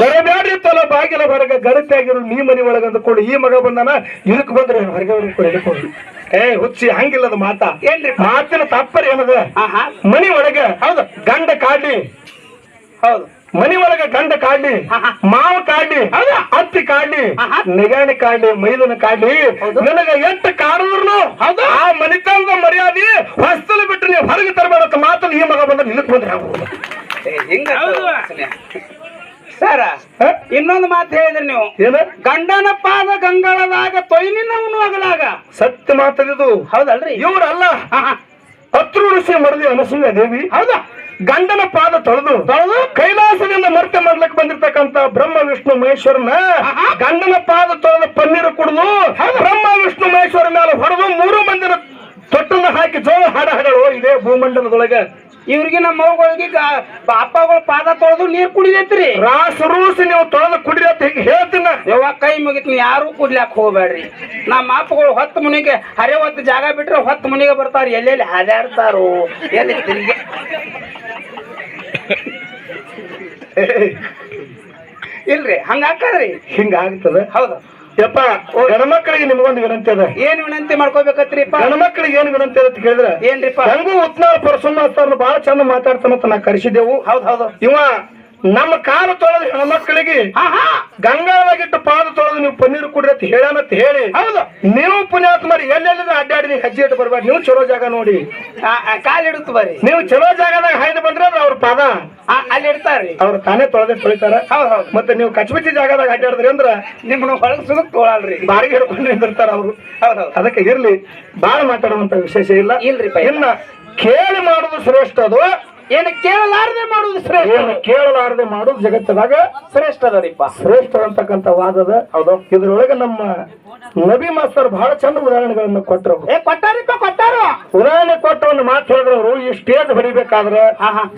ಬರಬೇಡ್ರಿ ತಲ ಬಾಗಿಲ ಹೊರಗ ಗರತಿಯಾಗಿರು ನೀ ಮನಿ ಒಳಗ ಅಂದ್ಕೊಂಡು ಈ ಮಗ ಬಂದನ ಇದಕ್ ಬಂದ್ರೆ ಹೊರಗೆ ಹಿಡ್ಕೊಂಡು ಏ ಹುಚ್ಚಿ ಹಂಗಿಲ್ಲದ ಮಾತ. ಏನ್ರಿ? ಮಾತಿನ ತಾತ್ಪರ್ಯ ಏನದ? ಮನಿ ಒಳಗ ಹೌದು. ಗಂಡ ಕಾಡಿ ಹೌದು. ಮನಿ ಒಳಗ ಗಂಡ ಕಾಡ್ಲಿ ಆಹಾ. ಮಾವ ಕಾಡ್ಲಿ ಅತ್ತಿ ಕಾಡ್ಲಿ ಆಹಾ. ನಿಗಾಣಿ ಕಾಡ್ಲಿ ಮೈದನ ಕಾಡ್ಲಿ. ನನಗ ಎಷ್ಟು ಕಾಡಿದ್ರು ಆ ಮನಿತನದ ಮರ್ಯಾದೆ ಹೊಸ್ತಲು ಬಿಟ್ಟು ನೀವು ಹೊರಗೆ ತರಬೇಡ ಮಾತನ್ನು ಈ ಮಗ ಬಂದ್ರೆ ನಿಲ್ಲಕ್ ಬಂದ್ರೆ ಸರ? ಇನ್ನೊಂದು ಮಾತು ಹೇಳಿದ್ರಿ ನೀವು. ಗಂಡನ ಪಾದ ಗಂಗಳದಾಗ ತೊಯ್ನಿನವನು ಅಗಲಾಗ. ಸತ್ಯ ಮಾತದಿದು. ಹೌದಲ್ರಿ. ಇವರಲ್ಲ. ಅತ್ರು ಋಷಿ ಮರದಿ ಅನಸೂಯ ದೇವಿ. ಹೌದಾ. ಗಂಡನ ಪಾದ ತೊಳೆದು ತೊಳೆದು ಕೈಲಾಸದಿಂದ ಮರ್ತೆ ಮಾಡ್ಲಿಕ್ಕೆ ಬಂದಿರ್ತಕ್ಕಂತ ಬ್ರಹ್ಮ ವಿಷ್ಣು ಮಹೇಶ್ವರನ ಗಂಡನ ಪಾದ ತೊಳೆದ ಪನ್ನೀರು ಕುಡಿದು ಬ್ರಹ್ಮ ವಿಷ್ಣು ಮಹೇಶ್ವರ ಮೇಲೆ ಹೊಡೆದು ಮೂರು ಮಂದಿರ ತೊಟ್ಟನ್ನ ಹಾಕಿ ಜೋಳ ಹಾಡ ಹಾಡಲು ಇದೇ ಭೂಮಂಡಲದೊಳಗೆ. ಇವ್ರಿಗೆ ನಮ್ಮ ಮಗಳಿಗೆ ಅಪ್ಪಗಳು ಪಾದ ತೊಳೆದು ನೀರ್ ಕುಡಿದೈತ್ರಿ ರಾಸ ರೂಸಿ ನೀವು ತೊಳೆದು ಕುಡಿದ ಹಿಂಗೆ ಹೇಳ್ತೀನ. ಯವ್ವ ಕೈ ಮುಗಿತ್ ಯಾರು ಕುಡ್ಲಾಕ್ ಹೋಗ್ಬೇಡ್ರಿ. ನಮ್ಮ ಅಪ್ಪಗಳು ಹೊತ್ತು ಮುನಿಗೆ ಹರೆ ಹೊತ್ತು ಜಾಗ ಬಿಟ್ರೆ ಹೊತ್ತು ಮುನಿಗೆ ಬರ್ತಾರೆ ಎಲ್ಲೆಲ್ಲಿ ಹಾದಾಡ್ತಾರೋ ಎಲ್ಲಿ ತಿರುಗಿ ಇಲ್ರಿ ಹಂಗಾಕ್ರಿ ಹಿಂಗ ಆಗ್ತದ? ಹೌದು. ಯಪ್ಪ ಗಣಮಕ್ಕಳಿಗೆ ನಿಮ್ಗೊಂದು ವಿನಂತಿ ಅದ. ಏನ್ ವಿನಂತಿ ಮಾಡ್ಕೋಬೇಕತ್ರಿಪ್ಪ? ಗಣಮಕ್ಕಳಿಗೆ ಏನು ವಿನಂತಿ ಅಂತ ಕೇಳಿದ್ರೆ ಏನ್ರಿಪ್ಪ? ಹಂಗೂ ಉತ್ನಾಳ ಪರಸುಮಾಸ್ತರ್ನ ಬಹಳ ಚಂದ ಮಾತಾಡ್ತಾನಂತ ನಾ ಕರೆಸಿದೆವು ಹೌದ್ ಹೌದು. ಇವ ನಮ್ಮ ಕಾಲು ತೊಳೆದು ಹೆಣ್ಮಕ್ಳಿಗೆ ಗಂಗಾಳದಾಗಿಟ್ಟು ಪಾದ ತೊಳೆದು ನೀವು ಪನ್ನೀರ್ ಕುಡ್ರಿ ಅಂತ ಹೇಳ್ಯಾನಂತ ಹೇಳಿ. ಹೌದು. ನೀವು ಪುಣ್ಯಾತ್ಮರಿ ಎಲ್ಲೆಲ್ಲ ಅಡ್ಡಾಡಿ ನೀವು ಹೆಜ್ಜೆ ಇಟ್ಟು ಬರ್ಬೇಡ ನೀವು ಚಲೋ ಜಾಗ ನೋಡಿ. ಆ, ಆ, ಕಾಲ್ ಇಡುತ್ತ ಬರ್ರಿ. ನೀವು ಚಲೋ ಜಾಗದಾಗ ಹಾಯ್ದು ಬಂದ್ರೆ ಅವ್ರ ಪಾದ. ಅಲ್ಲಿ ಇಡ್ತಾರೆ ಅವ್ರು ತಾನೇ ತೊಳೆದೆ ತೊಳಿತಾರ. ಹೌದ್ ಹೌದು. ಮತ್ತೆ ನೀವು ಕಚ್ಬಿಚ್ಚಿ ಜಾಗದಾಗ ಅಡ್ಡಾಡಿದ್ರಿ ಅಂದ್ರ ನಿಮ್ಮನ್ನ ಹೊಳಗ್ ಸುದಕ್ ತೊಳಲ್ರಿ. ಬಾರಿಗೆ ಹಿಡ್ಕೊಂಡು ನಿಂದಿರ್ತಾರ ಅವರು. ಅದಕ್ಕೆ ಇರ್ಲಿ ಬಾಳ ಮಾತಾಡುವಂತ ವಿಶೇಷ ಇಲ್ಲ. ಇಲ್ರಿ. ಇನ್ನ ಕೇಳಿ ಮಾಡುದು ಶ್ರೇಷ್ಠ ಅದು. ಏನು ಕೇಳಲಾರದೆ ಮಾಡುದು ಶ್ರೇಷ್ಠ. ಏನು ಕೇಳಲಾರದೆ ಮಾಡುದು ಜಗತ್ತದಾಗ ಶ್ರೇಷ್ಠ ಅದರಿಪ್ಪ ಶ್ರೇಷ್ಠ ಅಂತಕ್ಕಂಥ ವಾದದ ಹೌದು. ಇದ್ರೊಳಗೆ ನಮ್ಮ ನಬಿ ಮಾಸ್ತರ್ ಬಹಳ ಚಂದ ಉದಾಹರಣೆಗಳನ್ನ ಕೊಟ್ಟರು ಏ ಕೊಟ್ಟಾರಿಪ್ಪ ಕೊಟ್ಟಾರು. ಉದಾಹರಣೆ ಕೊಟ್ಟ ಒಂದು ಮಾತು ಹೇಳಿದ್ರು ಈ ಸ್ಟೇಜ್ ಹೊಡಿಬೇಕಾದ್ರೆ.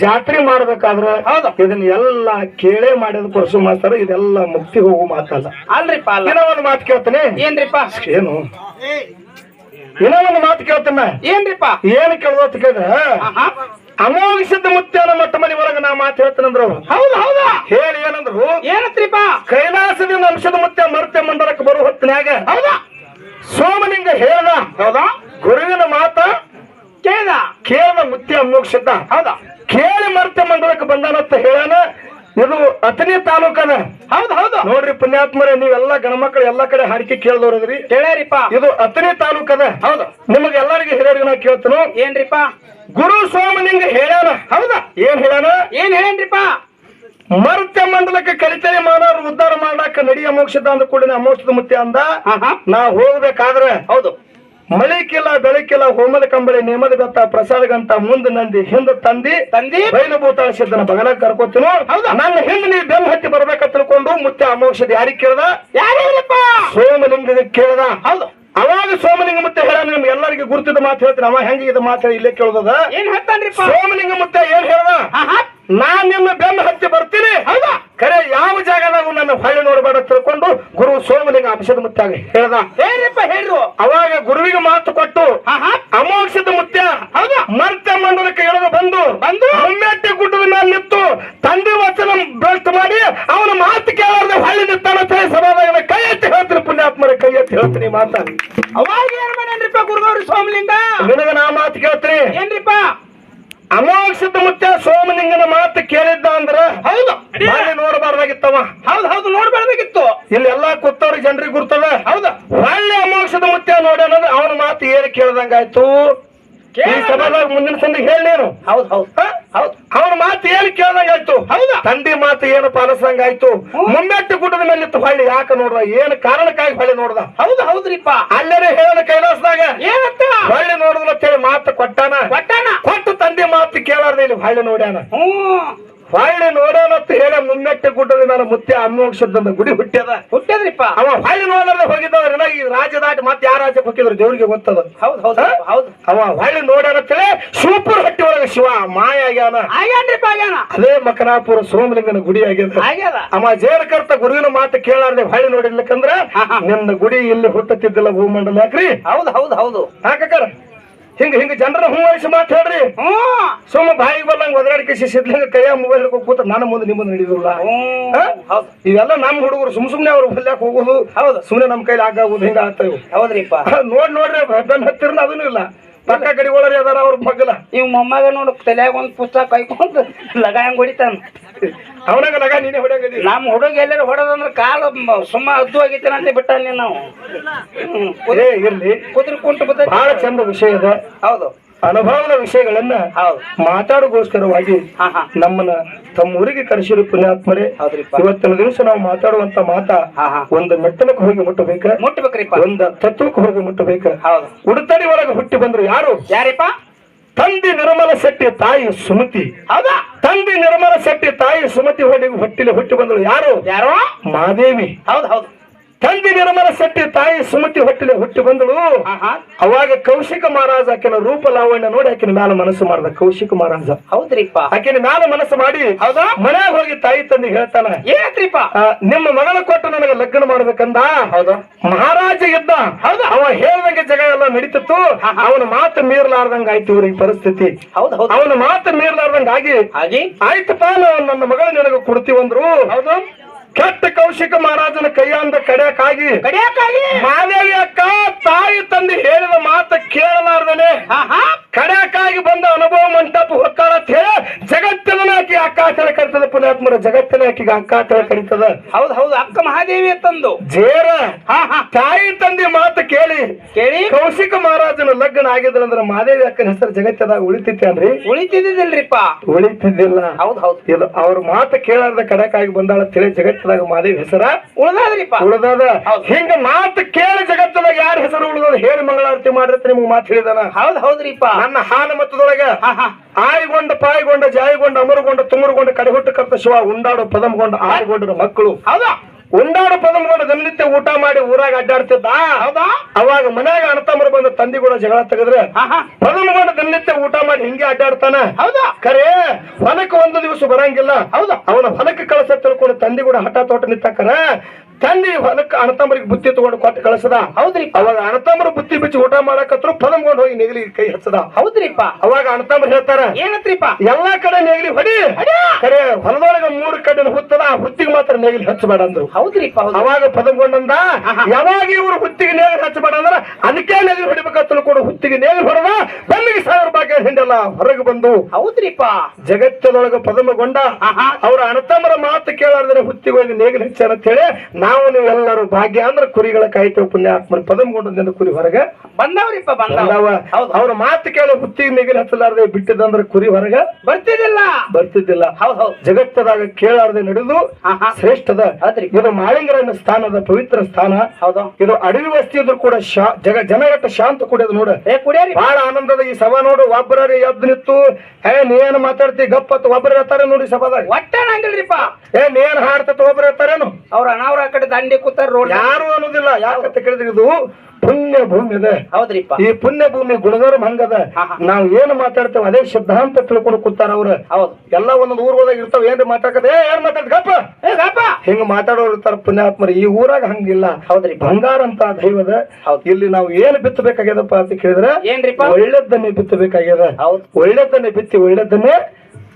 ಜಾತ್ರೆ ಮಾಡ್ಬೇಕಾದ್ರೆ ಹೌದು. ಇದನ್ನ ಎಲ್ಲ ಕೇಳೇ ಮಾಡಿದ ಪರಶು ಮಾಸ್ತರ್ ಇದೆಲ್ಲ ಮುಕ್ತಿ ಹೋಗು ಮಾತಲ್ಲ. ಅಲ್ರಿಪ್ಪ ಏನೋ ಒಂದು ಮಾತು ಕೇಳ್ತೇನೆ. ಏನ್ರಿಪ್ಪ? ಏನು? ಏನೋ ಒಂದು ಮಾತು ಕೇಳ್ತೇನೆ. ಏನ್ರಿಪ್ಪ? ಏನು ಕೇಳೋದು ಕೇಳಿದ್ರ ಆಹಾ. ಅಮೋಘಿಸಿದ ಮುತ್ಯಾನ ಮಟ್ಟ ಮನೆ ಒಳಗ ನಾ ಮಾತು ಹೇಳ್ತೇನೆ ಅವ್ರು. ಹೌದು ಹೌದು. ಹೇಳಿ ಏನಂದ್ರು? ಏನತ್ರಿಪ ಕೈಲಾಸದಿಂದ ಅಂಶದ ಮುತ್ಯ ಮರ್ತ್ಯ ಮಂಡಲಕ್ಕೆ ಬರುವ ಹೊತ್ತಿನಾಗ ಹೌದಾ. ಸೋಮನಿಂಗ ಹೇಳ್ದ. ಹೌದಾ. ಗುರುವಿನ ಮಾತ ಕೇಳ ಕೇಳ ಮುತ್ಯ ಮೋಕ್ಷದ ಹೌದಾ. ಕೇಳಿ ಮರ್ತ್ಯ ಮಂಡಲಕ್ಕೆ ಬಂದಾನಂತ ಹೇಳಾನ ಇದು ಅತನಿ ತಾಲೂಕನ. ಹೌದು ಹೌದು. ನೋಡ್ರಿ ಪುಣ್ಯಾತ್ಮರೇ ನೀವೆಲ್ಲ ಗಣಮಕ್ಕಳು ಎಲ್ಲಾ ಕಡೆ ಹಾಡಿಕೆ ಕೇಳ್ದವ್ರದ್ರಿ. ಕೇಳ್ಯಾರಿಪ್ಪ. ಇದು ಅತನಿ ತಾಲೂಕದ. ಹೌದು. ನಿಮಗೆ ಎಲ್ಲರಿಗೂ ಹಿರಿಯರಿಗೆ ನಾ ಕೇಳ್ತೇನೆ. ಏನ್ರಿಪ್ಪ? ಗುರು ಸೋಮಲಿಂಗ ಹೇಳ್ಯಾನ. ಹೌದಾ. ಏನ್ ಹೇಳ್ಯಾನ? ಏನ್ ಹೇಳ್ರಿಪ ಮರುತ್ಯ ಮಂಡಲಕ್ಕೆ ಕಲಿತರೆ ಮಾನವರು ಉದ್ಧಾರ ಮಾಡಾಕ ನಡಿಯ ಮೋಕ್ಷದ ಅಂದ ಕೂಡಲೇ ಅಮೋಕ್ಷದ ಮುತ್ಯ ಅಂದ. ನಾ ಹೋಗ್ಬೇಕಾದ್ರೆ ಹೌದು. ಮಳಿಕಿಲ್ಲ ಬೆಳಕಿಲ್ಲ ಹೋಮಲ ಕಂಬಳಿ ನೇಮದ ಬೆತ್ತ ಪ್ರಸಾದಗಂತ ಮುಂದೆ ನಂದಿ ಹಿಂದ ತಂದಿ ತಂದಿ. ಬಯಲು ಭೂತಾಳ ಸಿದ್ದನ ಬಗಲ ಕರ್ಕೋತೀನು? ಹೌದಾ? ನನ್ನ ಹಿಂದ ನೀ ಬೆಲ್ ಹತ್ತಿ ಬರ್ಬೇಕ ತಿಳ್ಕೊಂಡು ಮುತ್ತೆ ಅಮೋಕ್ಷದ ಯಾರಿಗೆ ಕೇಳ್ದ? ಯಾರಿಲ್ಲಪ್ಪ ಸೋಮಲಿಂಗಗೆ ಕೇಳ್ದ. ಹೌದು. ಅವಾಗ ಸೋಮಲಿಂಗ ಮುತ್ತೆ ಹೇಳ ನಿಮ್ಗೆ ಎಲ್ಲರಿಗೂ ಗುರುತಿದ ಮಾತು ಹೇಳ್ತೀನಿ. ಅವ ಹೆಂಗೆ ಇದು ಮಾತು ಹೇಳಿ ಇಲ್ಲೇ ಕೇಳ್ದದ? ಏನ್ ಹೇಳ್ತಾನ್ರಿ ಸೋಮಲಿಂಗ ಮುತ್ತೆ ಏನ್ ಹೇಳ್ದ? ನಾನ್ ನಿಮ್ಮ ಬೆನ್ನ ಹತ್ತಿ ಬರ್ತೀನಿ. ಹೌದಾ? ಕರೆ ಯಾವ ಜಾಗದಾಗ ನನ್ನ ಹೊಳ್ಳಿ ನೋಡಬೇಡ ತಿಳ್ಕೊಂಡು ಗುರು ಸೋಮಲಿಂಗ ಅಂಶದ ಮುತ್ತಾಗ ಹೇಳ್ದ. ಹೇಳ್ರಿಪ್ಪ ಹೇಳ್ರು? ಅವಾಗ ಗುರುವಿಗೆ ಮಾತು ಕೊಟ್ಟು ಅಮೋಕ್ಷದ ಮುತ್ಯ ಹೌದಾ? ಮರ್ತ ಮಂಡಲಕ್ಕೆ ಎಳೆದು ಬಂದು ಬಂದು? ಮುಮ್ಮೆಟ್ಟಿ ಗುಡ್ಡದ ಮೇಲೆ ನಿಂತು ತಂದೆ ವಚನ ಬೆಳ್ತ ಮಾಡಿ ಅವನ ಮಾತು ಕೇಳಾರ್ದೆ ಹೊಳ್ಳಿ ನಿಂತಾನ ಹೇಳಿ ಸಭಾದಾಗ ಕೈ ಎತ್ತಿ ಹೇಳ್ತೀನಿ ಪುಣ್ಯಾತ್ಮರ ಕೈ ಎತ್ತಿ ಹೇಳ್ತೀನಿ ಮಾತಾಡಿ ಅವಾಗ ಏನ್ ಮಾಡ್ಯಾನ್ರಿಪ್ಪ ಗುರುಗೌರಿ ಸೋಮಲಿಂಗ? ನಿನಗ ನಾ ಮಾತು ಕೇಳ್ತೀನಿ. ಏನ್ರಿಪ್ಪ? ಅಮೋಕ್ಷದ ಮುತ್ಯ ಸೋಮಲಿಂಗನ ಮಾತು ಕೇಳಿದ್ದ ಅಂದ್ರ ಹೌದು. ನೋಡಬಾರ್ದಾಗಿತ್ತವ. ಹೌದು ಹೌದು ನೋಡಬಾರ್ದಾಗಿತ್ತು. ಇಲ್ಲಿ ಎಲ್ಲಾ ಕೂತವ್ರಿಗೆ ಜನರಿಗೆ ಗುರ್ತದ ಹೌದು. ಹೊಳ್ಳಿ ಅಮೋಕ್ಷದ ಮುತ್ಯ ನೋಡ್ಯಾನಂದ್ರೆ ಅವನ ಮಾತು ಏನು ಕೇಳ್ದಂಗಾಯ್ತು. ಈ. ಸಭಾದಾಗ ಮುಂದಿನ ಸಂದಿಗೆ ಹೇಳಿ ನೀನು ಹೌದು. ಹೌದು ಅವನ ಮಾತು ಏನು ಕೇಳ್ದಂಗಾಯ್ತು ಹೌದಾ? ತಂದೆ ಮಾತು ಏನು ಪಾಲಸಂಗ ಆಯ್ತು? ಮುಮ್ಮೆಟ್ಟು ಗುಡ್ಡದ ಮೇಲೆ ಇತ್ತು ಹೊಳ್ಳಿ ಯಾಕೆ ನೋಡ್ದ? ಏನು ಕಾರಣಕ್ಕಾಗಿ ಹೊಳ್ಳಿ ನೋಡ್ದ? ಹೌದು ಹೌದ್ರಿಪ್ಪ. ಅಲ್ಲೇ ಹೇಳದ ಕೈಲಾಸದಾಗ. ಏನಂತ? ಹೊಳ್ಳಿ ನೋಡಿದ್ರ ಅಂತೇಳಿ ಮಾತು ಕೊಟ್ಟಾನ? ಕೊಟ್ಟಾನ. ಕೊಟ್ಟು ತಂದೆ ಮಾತು ಕೇಳಾರ್ದ ಇಲ್ಲಿ ಹೊಳ್ಳಿ ನೋಡ್ಯಾನ. ಹೊಳ್ಳಿ ನೋಡೋಣ ಅಂತ ಹೇಳ ಮುನ್ನೆಟ್ಟೆ ಗುಡ್ಡದ ನಾನು ಮುತ್ತೆ ಅಮೋಕ್ಷದ ಗುಡಿ ಹುಟ್ಟ್ಯದ ಹುಟ್ಟದ್ರಿಪ್ಪ. ಅವ ಹೊಳ್ಳಿ ನೋಡೋದ್ರೆ ಹೋಗಿದ್ದವ್ರ ಈ ರಾಜ್ಯ ದಾಟಿ ಮತ್ತೆ ಯಾವ ರಾಜ್ಯಕ್ಕೆ ಹೋಗಿದ್ರು ದೇವ್ರಿಗೆ ಗೊತ್ತದ? ಹೌದು ಹೌದು ಹೌದು ಅವ ಹೊಳ್ಳಿ ನೋಡೋಣ ಸೂಪರ್ ಹಟ್ಟಿ ಒಳಗ ಶಿವ ಮಾಯ ಆಗ್ಯಾನ ಆಗ್ಯಾನ್ರಿಪ್ಪ ಆಗ್ಯಾನ. ಅದೇ ಮಕನಾಪುರ ಸೋಮಲಿಂಗನ ಗುಡಿ ಆಗ್ಯದ. ಆಗ್ಯದ. ಅವ ಜೇರಕರ್ತ ಗುರುವಿನ ಮಾತು ಕೇಳಾರ್ದೆ ಹೊಳ್ಳಿ ನೋಡಿರ್ಲಿಕ್ಕಂದ್ರ. ನಿನ್ನ ಗುಡಿ ಇಲ್ಲಿ ಹುಟ್ಟತಿದ್ದಿಲ್ಲ ಭೂಮಂಡಲ ಯಾಕ್ರಿ? ಹೌದು ಹೌದು ಹೌದು. ಹಾಕ ಹಿಂಗ ಹಿಂಗ ಜನರ ಹೂವರಿಸಿ ಮಾತು ಹೇಳ್ರಿ. ಹ್ಮ್. ಸುಮ್ಮ ಒದರಾಡಿಕೆ ಶಿಷ್ಯದ್ಲೆ ಕೈಯ ಮೊಬೈಲ್ ಕೂತ ನಾನು ಮುಂದೆ ನಿಮ್ಮ? ಹ್ಮ್ ಹೌದು. ಇವೆಲ್ಲ ನಮ್ಮ ಹುಡುಗರು ಸುಮ್ ಸುಮ್ನೆ ಅವ್ರು ಹೊಲ್ಯಾಕ ಹೋಗೋದು? ಹೌದು. ಸುಮ್ನೆ ನಮ್ಮ ಕೈಲಿ ಆಗೋದು ಹಿಂಗ ಆಗ್ತಾವ ಹೌದ್ರಿಪ್ಪ. ನೋಡ್ ನೋಡ್ರಿ ಬೆನ್ನ ಹತ್ತಿರನ ಅದನ್ನು ಇಲ್ಲ. ಪಕ್ಕ ಗಡಿ ಒಳರಿ ಅದಾರ ಅವ್ರ ಮಗಲ ಇವ್ ಮೊಮ್ಮಗ ನೋಡು ತಲೆಯಾಗ ಒಂದ್ ಪುಸ್ತಕ ಕೈಕೊಂಡು ಲಗ ಹೆಂಗ್ ಹೊಡಿತಾನ. ಅವನಾಗ ಲಗ ನೀನೆ ಹೊಡ್ಯಾಗದಿ? ನಮ್ ಹುಡುಗ ಎಲ್ಲಾರು ಹೊಡೋದಂದ್ರೆ ಕಾಲು ಸುಮ್ಮ ಅದ್ದು ಆಗಿತ್ತೇನ ಅಂತ ಬಿಟ್ಟಾನೆ ನಾವು. ಇರ್ಲಿ. ಕುದುರೆ ಕುಂಟು ಬಿದ್ದ ಬಹಳ ಚಂದ ವಿಷಯ ಇದೆ. ಹೌದು. ಅನುಭವದ ವಿಷಯಗಳನ್ನ ಮಾತಾಡೋಗೋಸ್ಕರವಾಗಿ ನಮ್ಮನ್ನ ತಮ್ಮ ಊರಿಗೆ ಕರೆಸಿರು ಪುಣ್ಯಾತ್ಮರೇ. ಇವತ್ತಿನ ದಿವಸ ನಾವು ಮಾತಾಡುವಂತ ಮಾತ ಒಂದು ಮೆಟ್ಟಲಕ್ಕೆ ಹೋಗಿ ಮುಟ್ಟಬೇಕ? ಒಂದು ತತ್ವಕ್ಕೆ ಹೋಗಿ ಮುಟ್ಟಬೇಕ? ಹೌದು. ಉಡುತಡಿ ಒಳಗೆ ಹುಟ್ಟಿ ಬಂದ್ರು ಯಾರು? ಯಾರಿಪ್ಪ? ತಂದೆ ನಿರ್ಮಲ ಶೆಟ್ಟಿ ತಾಯಿ ಸುಮತಿ. ಹೌದಾ? ತಂದೆ ನಿರ್ಮಲ ಶೆಟ್ಟಿ ತಾಯಿ ಸುಮತಿ ಹೊಟ್ಟಿಲಿ ಹುಟ್ಟಿ ಬಂದ್ರು ಯಾರು? ಯಾರೋ? ಮಾದೇವಿ ಹೌದು ಹೌದು. ತಂದೆ ನಿರ್ಮಲ ಶೆಟ್ಟಿ ತಾಯಿ ಸುಮತಿ ಹೊಟ್ಟಿಲೆ ಹುಟ್ಟಿ ಬಂದಳು. ಅವಾಗ ಕೌಶಿಕ ಮಹಾರಾಜ ಆಕಿನ ರೂಪ ಲಾವಣ್ಯ ನೋಡಿ ಆಕಿನ ಮ್ಯಾಲ ಮನಸ್ಸು ಮಾಡ್ದ. ಕೌಶಿಕ ಮಹಾರಾಜ. ಹೌದ್ರಿಪ್ಪ. ಆಕಿನ ಮ್ಯಾಲ ಮನಸ್ಸು ಮಾಡಿ ಹೌದಾ? ಮನ್ಯಾಗ ಹೋಗಿ ತಾಯಿ ತಂದೆ ಹೇಳ್ತಾನ. ಏತ್ರಿಪ್ಪ ನಿಮ್ಮ ಮಗಳ ಕೊಟ್ಟು ನನಗೆ ಲಗ್ನ ಮಾಡ್ಬೇಕಂದ? ಹೌದು. ಮಹಾರಾಜ ಇದ್ದ. ಹೌದಾ? ಅವ ಹೇಳ್ದಂಗೆ ಜಗ ಎಲ್ಲ ನಡೀತಿತ್ತು. ಅವನ ಮಾತು ಮೀರ್ಲಾರ್ದಂಗ ಆಯ್ತು ಇವ್ರಿಗೆ ಪರಿಸ್ಥಿತಿ. ಹೌದು ಹೌದು. ಅವನ ಮಾತು ಮೀರ್ಲಾರ್ದಂಗ ಆಗಿ ಆಯ್ತಪ್ಪ ನಾವು ನನ್ನ ಮಗಳ ನಿನಗೆ ಕೊಡ್ತೀವಂದ್ರು. ಹೌದು. ಕೆಟ್ಟ ಕೌಶಿಕ ಮಹಾರಾಜನ ಕೈಯಿಂದ ಕಡೆಯಕ್ಕಾಗಿ ಕಡಿಯಕ್ಕಾಗಿ? ಮಾದೇವಿ ಅಕ್ಕ ತಾಯಿ ತಂದೆ ಹೇಳಿದ ಮಾತು ಕೇಳಲಾರ್ದನೆ. ಹಾ ಬಂದ ಅನುಭವ ಮಂಟಪ ಹೊಕ್ಕಾಳತ್ತೆ ಅಂತ ಹೇಳಿ ಜಗತ್ತಿನ ಆಕಿ ಅಕ್ಕ ಅಂತ ಹೇಳಿ ಕರಿತದ ಪುಣ್ಯಾತ್ಮರ ಜಗತ್ತಿನ ಆಕಿಗೆ ಅಕ್ಕ ಅಂತ ಹೇಳಿ ಕರಿತದ ಹೌದು ಹೌದು ಅಕ್ಕ ಮಹಾದೇವಿ ತಂದು. ಜೇರ ಹಾ ಹಾ. ತಾಯಿ ತಂದೆ ಮಾತು ಕೇಳಿ. ಕೇಳಿ. ಕೌಶಿಕ ಮಹಾರಾಜನ ಲಗ್ನ ಆಗಿದ್ರಂದ್ರ ಮಾದೇವಿ ಅಕ್ಕನ ಹೆಸರು ಜಗತ್ತದಾಗ ಉಳಿತೈತೆ ಅಂದ್ರಿ ಉಳಿತಿದ್ದಿಲ್ರಿಪ್ಪ ಉಳಿತಿದ್ದಿಲ್ಲ. ಹೌದು ಹೌದು. ಇದು ಅವ್ರ ಮಾತು ಕೇಳಾರ್ದ ಕಡಕಾಗಿ ಬಂದಾಳ ಅಂತ ಹೇಳಿ ಜಗತ್ತದಾಗ ಮಾದೇವಿ ಹೆಸರ ಉಳ್ದಾದ್ರಿಪ್ಪ. ಉಳ್ದದ. ಹಿಂಗ ಮಾತು ಕೇಳಿ ಜಗತ್ತದಾಗ ಯಾರ ಹೆಸರು ಉಳಿದ ಹೇಳಿ ಮಂಗಳಾರತಿ ಮಾಡಿರ್ತ ನಿಮ್ಗೆ ಮಾತು ಹೇಳಿದಾನ. ಹೌದು ಹೌದ್ರಿಪ್ಪ. ನನ್ನ ಹಾನ ಮತದೊಳಗ ಆಯ್ಗೊಂಡ ಪಾಯ್ಗೊಂಡ ಜಾಯ್ಗೊಂಡ ಅಮರಗೊಂಡ ಕಡೆ ಹುಟ್ಟು ಕರ್ತ ಶಿವ ಉಂಡಾಡು ಪದಮಗೊಂಡ ಆಯ್ಗೊಂಡ ಮಕ್ಕಳು. ಹೌದಾ? ಉಂಡಾಡು ಪದಮಗೊಂಡ ದಿನನಿತ್ಯ ಊಟ ಮಾಡಿ ಊರಾಗ ಅಡ್ಡಾಡ್ತಿದ್ದ? ಹೌದಾ? ಅವಾಗ ಮನ್ಯಾಗ ಅಣ್ಣತಮ್ಮರು ಬಂದ ತಂದಿ ಕೂಡ ಜಗಳ ತೆಗೆದ್ರೆ ಪದಮಗೊಂಡ ದಿನನಿತ್ಯ ಊಟ ಮಾಡಿ ಹಿಂಗೆ ಅಡ್ಡಾಡ್ತಾನ? ಹೌದಾ? ಖರೆ ಹೊಲಕ್ಕೆ ಒಂದು ದಿವಸ ಬರಂಗಿಲ್ಲ. ಹೌದಾ? ಅವನ ಹೊಲಕ್ಕೆ ಕಳಸ ತಿಳ್ಕೊಂಡು ತಂದಿ ಕೂಡ ಹಠ ತೋಟ ನಿಂತಾಕರ ತಂದಿ ಹೊಲಕ್ಕೆ ಅಣತಂಬರಿಗೆ ಬುತ್ತಿ ತಗೊಂಡು ಕೊಟ್ಟು ಕಳಿಸದ. ಹೌದ್ರಿ ಅವಾಗ ಅಣತಂಬರ ಬುತ್ತಿ ಬಿಚ್ಚಿ ಊಟ ಮಾಡಕತ್ರು ಪದಮ್ಕೊಂಡು ಹೋಗಿ ನೆಗಲಿ ಕೈ ಹಚ್ಚದ. ಹೌದ್ರಿಪ್ಪ. ಅವಾಗ ಅಣತಂಬರ್ ಹೇಳ್ತಾರ ಏನತ್ರಿಪ್ಪ? ಎಲ್ಲಾ ಕಡೆ ನೆಗಲಿ ಹೊಡಿ. ಕರೆ ಹೊಲದೊಳಗ ಮೂರು ಕಡೆ ಹುತ್ತದ ಆ ಹುತ್ತಿಗೆ ಮಾತ್ರ ನೆಗಲಿ ಹಚ್ಚಬೇಡ ಅಂದ್ರು. ಹೌದ್ರಿಪ್ಪ ಹೌದು ಅವಾಗ ಪದಗೊಂಡಂದ ಯಾವಾಗ ಇವರು ಹುತ್ತಿಗೆ ನೇಗಿಲು ಹಚ್ಚಬೇಡ ಅಂದ್ರ ಅದಕ್ಕೆ ನೆಗಲಿ ಹೊಡಿಬೇಕಂತ ಕೂಡ ಹುತ್ತಿಗೆ ನೇಗಿಲು ಹೊಡೆದ ಬೆನ್ನಿಗೆ ಸಾವಿರ ರೂಪಾಯಿ ಹಿಂಡಲ್ಲ ಹೊರಗೆ ಬಂದು. ಹೌದ್ರಿಪ್ಪ. ಜಗತ್ತದೊಳಗ ಪದಮಗೊಂಡ ಅವ್ರ ಅಣತಮ್ಮರ ಮಾತು ಕೇಳಾರ್ದ್ರೆ ಹಚ್ಚ ಅಂತ ಹೇಳಿ ನಾವು ನೀವೆಲ್ಲರೂ ಭಾಗ್ಯ ಅಂದ್ರೆ ಕುರಿಗಳ ಕಾಯ್ತೇವೆ ಪುಣ್ಯಾತ್ಮರ ಪದಮಗೊಂಡದಿಂದ ಕುರಿ ಹೊರಗ ಬಂದವ್ರಿಪ್ಪ ಬಂದವ. ಅವ್ರ ಮಾತು ಕೇಳಿ ಹುತ್ತಿಗೆ ಮಿಗಿಲ್ ಹಚ್ಚಲಾರದೆ ಬಿಟ್ಟಿದಂದ್ರ ಕುರಿ ಹೊರಗ ಬರ್ತಿದ್ದಿಲ್ಲ. ಬರ್ತಿದ್ದಿಲ್ಲ. ಹೌದ್ ಹೌದ್. ಜಗತ್ತದಾಗ ಕೇಳಾರದೆ ನಡೆದು ಶ್ರೇಷ್ಠದ ಇದು ಮಾಳಿಂಗರನ ಸ್ಥಾನದ ಪವಿತ್ರ ಸ್ಥಾನ. ಹೌದು. ಇದು ಅಡವಿ ವಸ್ತಿ ಇದ್ರು ಕೂಡ ಜಗ ಜನಗಟ್ಟ ಶಾಂತ ಕುಡಿಯೋದು ನೋಡ. ಏ ಕುಡಿಯರಿ. ಬಹಳ ಆನಂದದ ಈ ಸಭಾ ನೋಡು. ಒಬ್ಬರೇ ಎದ್ದು ನಿಂತು ಏ ನೀ ಏನ್ ಮಾತಾಡ್ತಿ? ಗಪ್ಪತ್ತು ಒಬ್ಬರು ಇರ್ತಾರೆ ನೋಡಿ ಸಭಾದಾಗ. ಒಟ್ಟ ಏ ನೀನ್ ಹಾಡ್ತತ್ ಒಬ್ಬರು ಇರ್ತಾರೇನು? ಅವ್ರ ಅನಾವ್ರ ಕಡೆ ದಂಡಿ ಕೂತಾರ ರೋಡ್ ಯಾರು ಅನ್ನೋದಿಲ್ಲ. ಯಾಕಂತ ಕೇಳಿದ್ರೆ ಇದು ಪುಣ್ಯ ಭೂಮಿ ಇದೆ. ಹೌದ್ರಿಪ್ಪ. ಈ ಪುಣ್ಯ ಭೂಮಿ ಗುಣಧರ್ಮ ಹಂಗದ. ನಾವು ಏನ್ ಮಾತಾಡ್ತೇವೆ ಅದೇ ಸಿದ್ಧಾಂತ ತಿಳ್ಕೊಂಡು ಕೂತಾರ ಅವ್ರ. ಹೌದು. ಎಲ್ಲ ಒಂದೊಂದು ಊರ್ ಹೋದಾಗ ಇರ್ತಾವ. ಏನ್ರಿ ಮಾತಾಡ್ಕದ ಏನ್ ಮಾತಾಡ್ ಗಪ್ಪ. ಏ ಗಾಪ ಹಿಂಗ ಮಾತಾಡೋರು ಇರ್ತಾರ ಪುಣ್ಯಾತ್ಮರು. ಈ ಊರಾಗ ಹಂಗಿಲ್ಲ. ಹೌದ್ರಿ ಬಂಗಾರ ಅಂತ ದೈವದ. ಇಲ್ಲಿ ನಾವು ಏನ್ ಬಿತ್ತಬೇಕಾಗ್ಯದಪ್ಪ ಅಂತ ಕೇಳಿದ್ರೆ ಏನ್ರಿಪ್ಪ? ಒಳ್ಳೇದನ್ನೇ ಬಿತ್ತಬೇಕಾಗ್ಯದ. ಹೌದು. ಒಳ್ಳೇದನ್ನೇ ಬಿತ್ತಿ ಒಳ್ಳೇದನ್ನೇ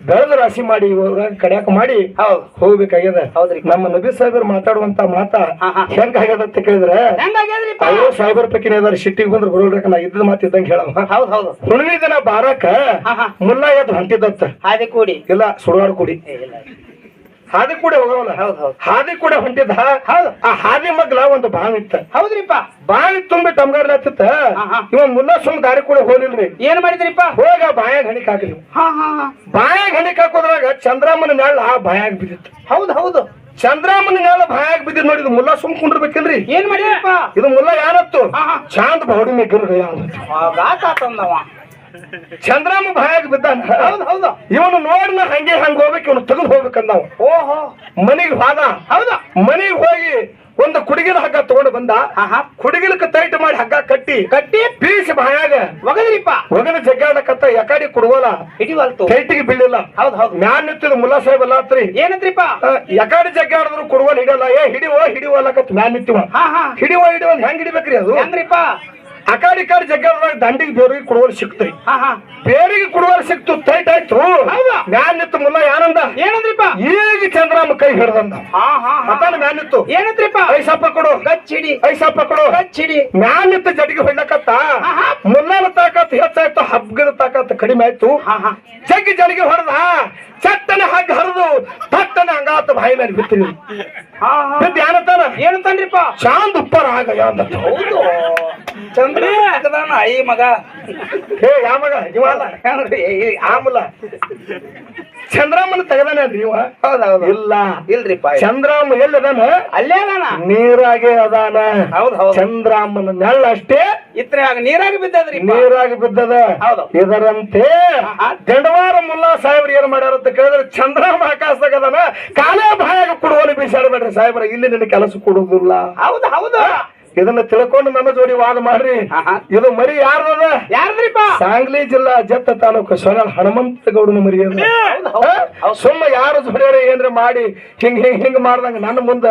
ಬೆಳೆದ ರಾಶಿ ಮಾಡಿ ಕಡಿಯಾಕ ಕಡ್ಯಾಕ ಮಾಡಿ ಹೌದು. ಹೋಗ್ಬೇಕಾಗ್ಯದ. ಹೌದ್ರಿ. ನಮ್ಮ ನಬಿ ಸಾಹೇಬರ್ ಮಾತಾಡುವಂತ ಮಾತ ಹೆಂಗ ಆಗ್ಯದ ಅಂತ ಕೇಳಿದ್ರೆ ಅಯ್ಯೋ ಸಾಹೇಬರ್ ಪಕ್ಕಿನ ಇದಾರೆ ಸಿಟ್ಟಿಗೆ ಬಂದ್ರೆ ಬರೋಲ್ರಕ ನಾ ಇದ್ದ ಮಾತು ಇದ್ದಂಗೆ ಹೇಳವ. ಹೌದ್ ಹೌದು. ಹುಣ್ಣಿಮೆ ದಿನ ಬಾರಕ. ಮುಲ್ಲ ಎದ್ದು ಹೊಂಟಿದತ್ತ ಹಾದಿ ಕೂಡಿ. ಇಲ್ಲ ಸುಡುಗಾಡು ಕುಡಿ. ಹಾದಿ ಕೂಡ ಹೋಗವಲ್ಲ? ಹೌದ್ ಹೌದ್. ಹಾದಿ ಕೂಡ ಹೊಂಟಿದ್ದ? ಹೌದು. ಆ ಹಾದಿ ಮಗ್ಲ ಒಂದು ಬಾವಿ ಇತ್ತ. ಹೌದ್ರಿಪ್ಪ. ಬಾವಿ ತುಂಬಿ ತಮ್ಗಾರ ಹತ್ತಿತ್ತ. ಇವ ಮುಲ್ಲ ಸುಮ್ ದಾರಿ ಕೂಡ ಹೋಲಿಲ್ರಿ ಏನ್ ಮಾಡಿದ್ರಿಪ್ಪ? ಹೋಗ ಬಾಯಾಗ ಹಣಿಕ್ ಹಾಕಿದ್ವಿ ಬಾಯ ಹಾ ಹಾ. ಬಾಯಾಗ ಹಣಿಕ್ ಹಾಕೋದ್ರಾಗ ಚಂದ್ರಮ್ಮನ ನೆಳ ಆ ಬಾಯಾಗ ಬಿದ್ದಿತ್ತು. ಹೌದ್ ಹೌದು. ಚಂದ್ರಮ್ಮನ ನೆಲ ಬಾಯಾಗ ಬಿದ್ದಿದ್ ನೋಡಿದ್ ಮುಲ್ಲ ಸುಮ್ ಕುಂಡ್ರಬೇಕಿಲ್ರಿ ಏನ್ ಮಾಡಿದ್ರಿಪ್ಪ? ಇದು ಮುಲ್ಲ ಯಾರತ್ತು. ಚಾಂದ್ ಬೌಡಿ ಮೇಗಿರ್ ಗಾತ ಆತಂದವ ಚಂದ್ರಮ್ಮ ಬಾಯಾಗ ಬಿದ್ದಾನ? ಹೌದ್ ಹೌದು. ಇವನು ನೋಡ್ನ ಹಂಗೆ ಹಂಗ ಹೋಗ್ಬೇಕು ಇವನು ತೆಗೆದು ಹೋಗ್ಬೇಕಂದ ಓಹೋ. ಮನೆಗೆ ಹೋದ. ಹೌದಾ. ಮನೆಗೆ ಹೋಗಿ ಒಂದು ಕುಡಿಗಿನ ಹಗ್ಗ ತಗೊಂಡು ಬಂದ. ತೈಟ್ ಕುಡಿಗಿಲಕ್ಕೆ ಟೈಟ್ ಮಾಡಿ ಹಗ್ಗ ಕಟ್ಟಿ ಕಟ್ಟಿ? ಪೀಸ್ ಬಾಯಾಗ. ಒಗದ್ರಿಪ್ಪ. ಒಗದ ಜಗ್ಗಾಡಕತ್ತ ಯಕಾಡಿ ಕುಡುವಲ್ಲ ಇಡೀವಲ್ತು ಟೈಟಿಗೆ ಬೀಳಿಲ್ಲ. ಹೌದ್ ಹೌದು. ಮ್ಯಾನ್ ನಿತ್ತಿದ ಮುಲ್ಲಾ ಸಾಹೇಬ್ ಅಲ್ಲಾತ್ರಿ ಏನಂತ್ರಿಪ್ಪ ಯಕಾಡಿ ಜಗ್ಗಾಡಿದ್ರು ಕುಡುವಲ್ ಹಿಡಿಯಲ್ಲ. ಏ ಹಿಡಿವೋ ಹಿಡಿವೋ ಅಲ್ಲಕತ್ ಮ್ಯಾನ್ ನಿಂತಿವ ಹಾ ಹಾ. ಹಿಡಿವೋ ಹಿಡಿವೋ ಹೆಂಗ್ ಹಿಡಿಬೇಕ್ರಿ ಅದು? ಹೆಂಗ್ರಿಪ್ಪ? ಅಕಾಡಿ ಕಾಡಿ ದಂಡಿಗೆ ಬೇರಿಗೆ ಕುಡುವಲ್ ಸಿಕ್ತೈ ಬೇರಿಗೆ ಕುಡುವಲ್ ಸಿಕ್ತು ಟೈಟ್ ಆಯ್ತು? ಮ್ಯಾನ್ ನಿಂತು ಮುಲ್ಲ ಯಾನಂದ? ಏನಂದ್ರಿಪ್ಪ? ಈಗ ಚಂದ್ರಮ್ಮ ಕೈ ಹಿಡ್ದಂದ. ಏನಂದ್ರಿಪ್ಪ ಮತ್ತಾನ ಮ್ಯಾನ್ ನಿಂತು. ಏನಂತ್ರಿಪ್ಪ ಐಸಪ್ಪ ಕೊಡು. ಗಚ್ಚಿಡಿ. ಐಸಪ್ಪ ಕೊಡು. ಗಚ್ಚಿಡಿ. ಮ್ಯಾನ್ ನಿಂತು ಜಡಿಗೆ ಹೊಡ್ಲಕತ್ತ. ಮುಲ್ಲನ ತಾಕತ್ ಹೆಚ್ಚಾಯ್ತು ಹಬ್ಗದ ತಾಕತ್ ಕಡಿಮೆ ಆಯ್ತು. ಜಗ್ಗಿ ಜಡಿಗೆ ಹೊಡೆದ. ಚಟ್ಟನೆ ಹಗ್ ಹರಿದು ತಟ್ಟನ ಹಂಗಾತ ಬಾಯಿ ಮೇಲೆ ಬಿತ್ತು ಹಾ ಬಿದ್ದು ಏನಂತಾನ ಏನಂತನ್ರಿಪ್ಪ ಚಾಂದ್ ಉಪ್ಪರ ಆಗ ಯಾಂದ ಹೌದು. ಚಂದ್ರ ಐ ಮಗ. ಹೇ ಯಾವ ಮಗ? ಇವಲ್ಲ? ಆಮಲ ಚಂದ್ರಮ್ಮನ ತೆಗದಾನ ಇವ? ಹೌದೌದು. ಇಲ್ಲ. ಇಲ್ರಿಪ್ಪ ಚಂದ್ರಾಮ ಅದಾನ? ಅಲ್ಲೇ ಅದಾನ. ನೀರಾಗೆ ಅದಾನ. ಹೌದ್ ಹೌದು. ಚಂದ್ರಾಮನ ನೆಳ್ಳ ಅಷ್ಟೇ. ಇತ್ರ ನೀರಾಗಿ ಬಿದ್ದದ್ರಿ ನೀರಾಗಿ ಬಿದ್ದದ. ಹೌದು. ಇದರಂತೆ. ದಂಡವಾರ ಮುಲ್ಲಾ ಸಾಹೇಬ್ರು ಏನ್ ಮಾಡ್ಯಾರ ಕೇಳಿದ್ರೆ ಚಂದ್ರ ಆಕಾಶದಾಗದನ ಕಾಲೇ ಬಾಯಾಗ ಕೊಡುವಲ್ಲಿ ಬಿಸಾಡಬೇಡ್ರಿ ಸಾಹೇಬ್ರ ಇಲ್ಲಿ ನಿನ್ನ ಕೆಲಸ ಕೊಡುವುದಿಲ್ಲ. ಹೌದು ಹೌದು. ಇದನ್ನ ತಿಳ್ಕೊಂಡು ನನ್ನ ಜೋಡಿ ವಾದ ಮಾಡ್ರಿ. ಇದು ಮರಿ ಯಾರದ ಯಾರ್ದ್ರಿಪ್ಪ? ಸಾಂಗ್ಲಿ ಜಿಲ್ಲಾ ಜತ್ತ ತಾಲೂಕು ಸೊನಾಳ್ ಹನುಮಂತ ಗೌಡನ ಮರಿ. ಸುಮ್ಮ ಯಾರು ಜೋಡ್ಯಾರ ಏನ್ರ ಮಾಡಿ ಹಿಂಗ್ ಹಿಂಗ್ ಹಿಂಗ್ ಮಾಡ್ದಂಗ ನನ್ನ ಮುಂದ.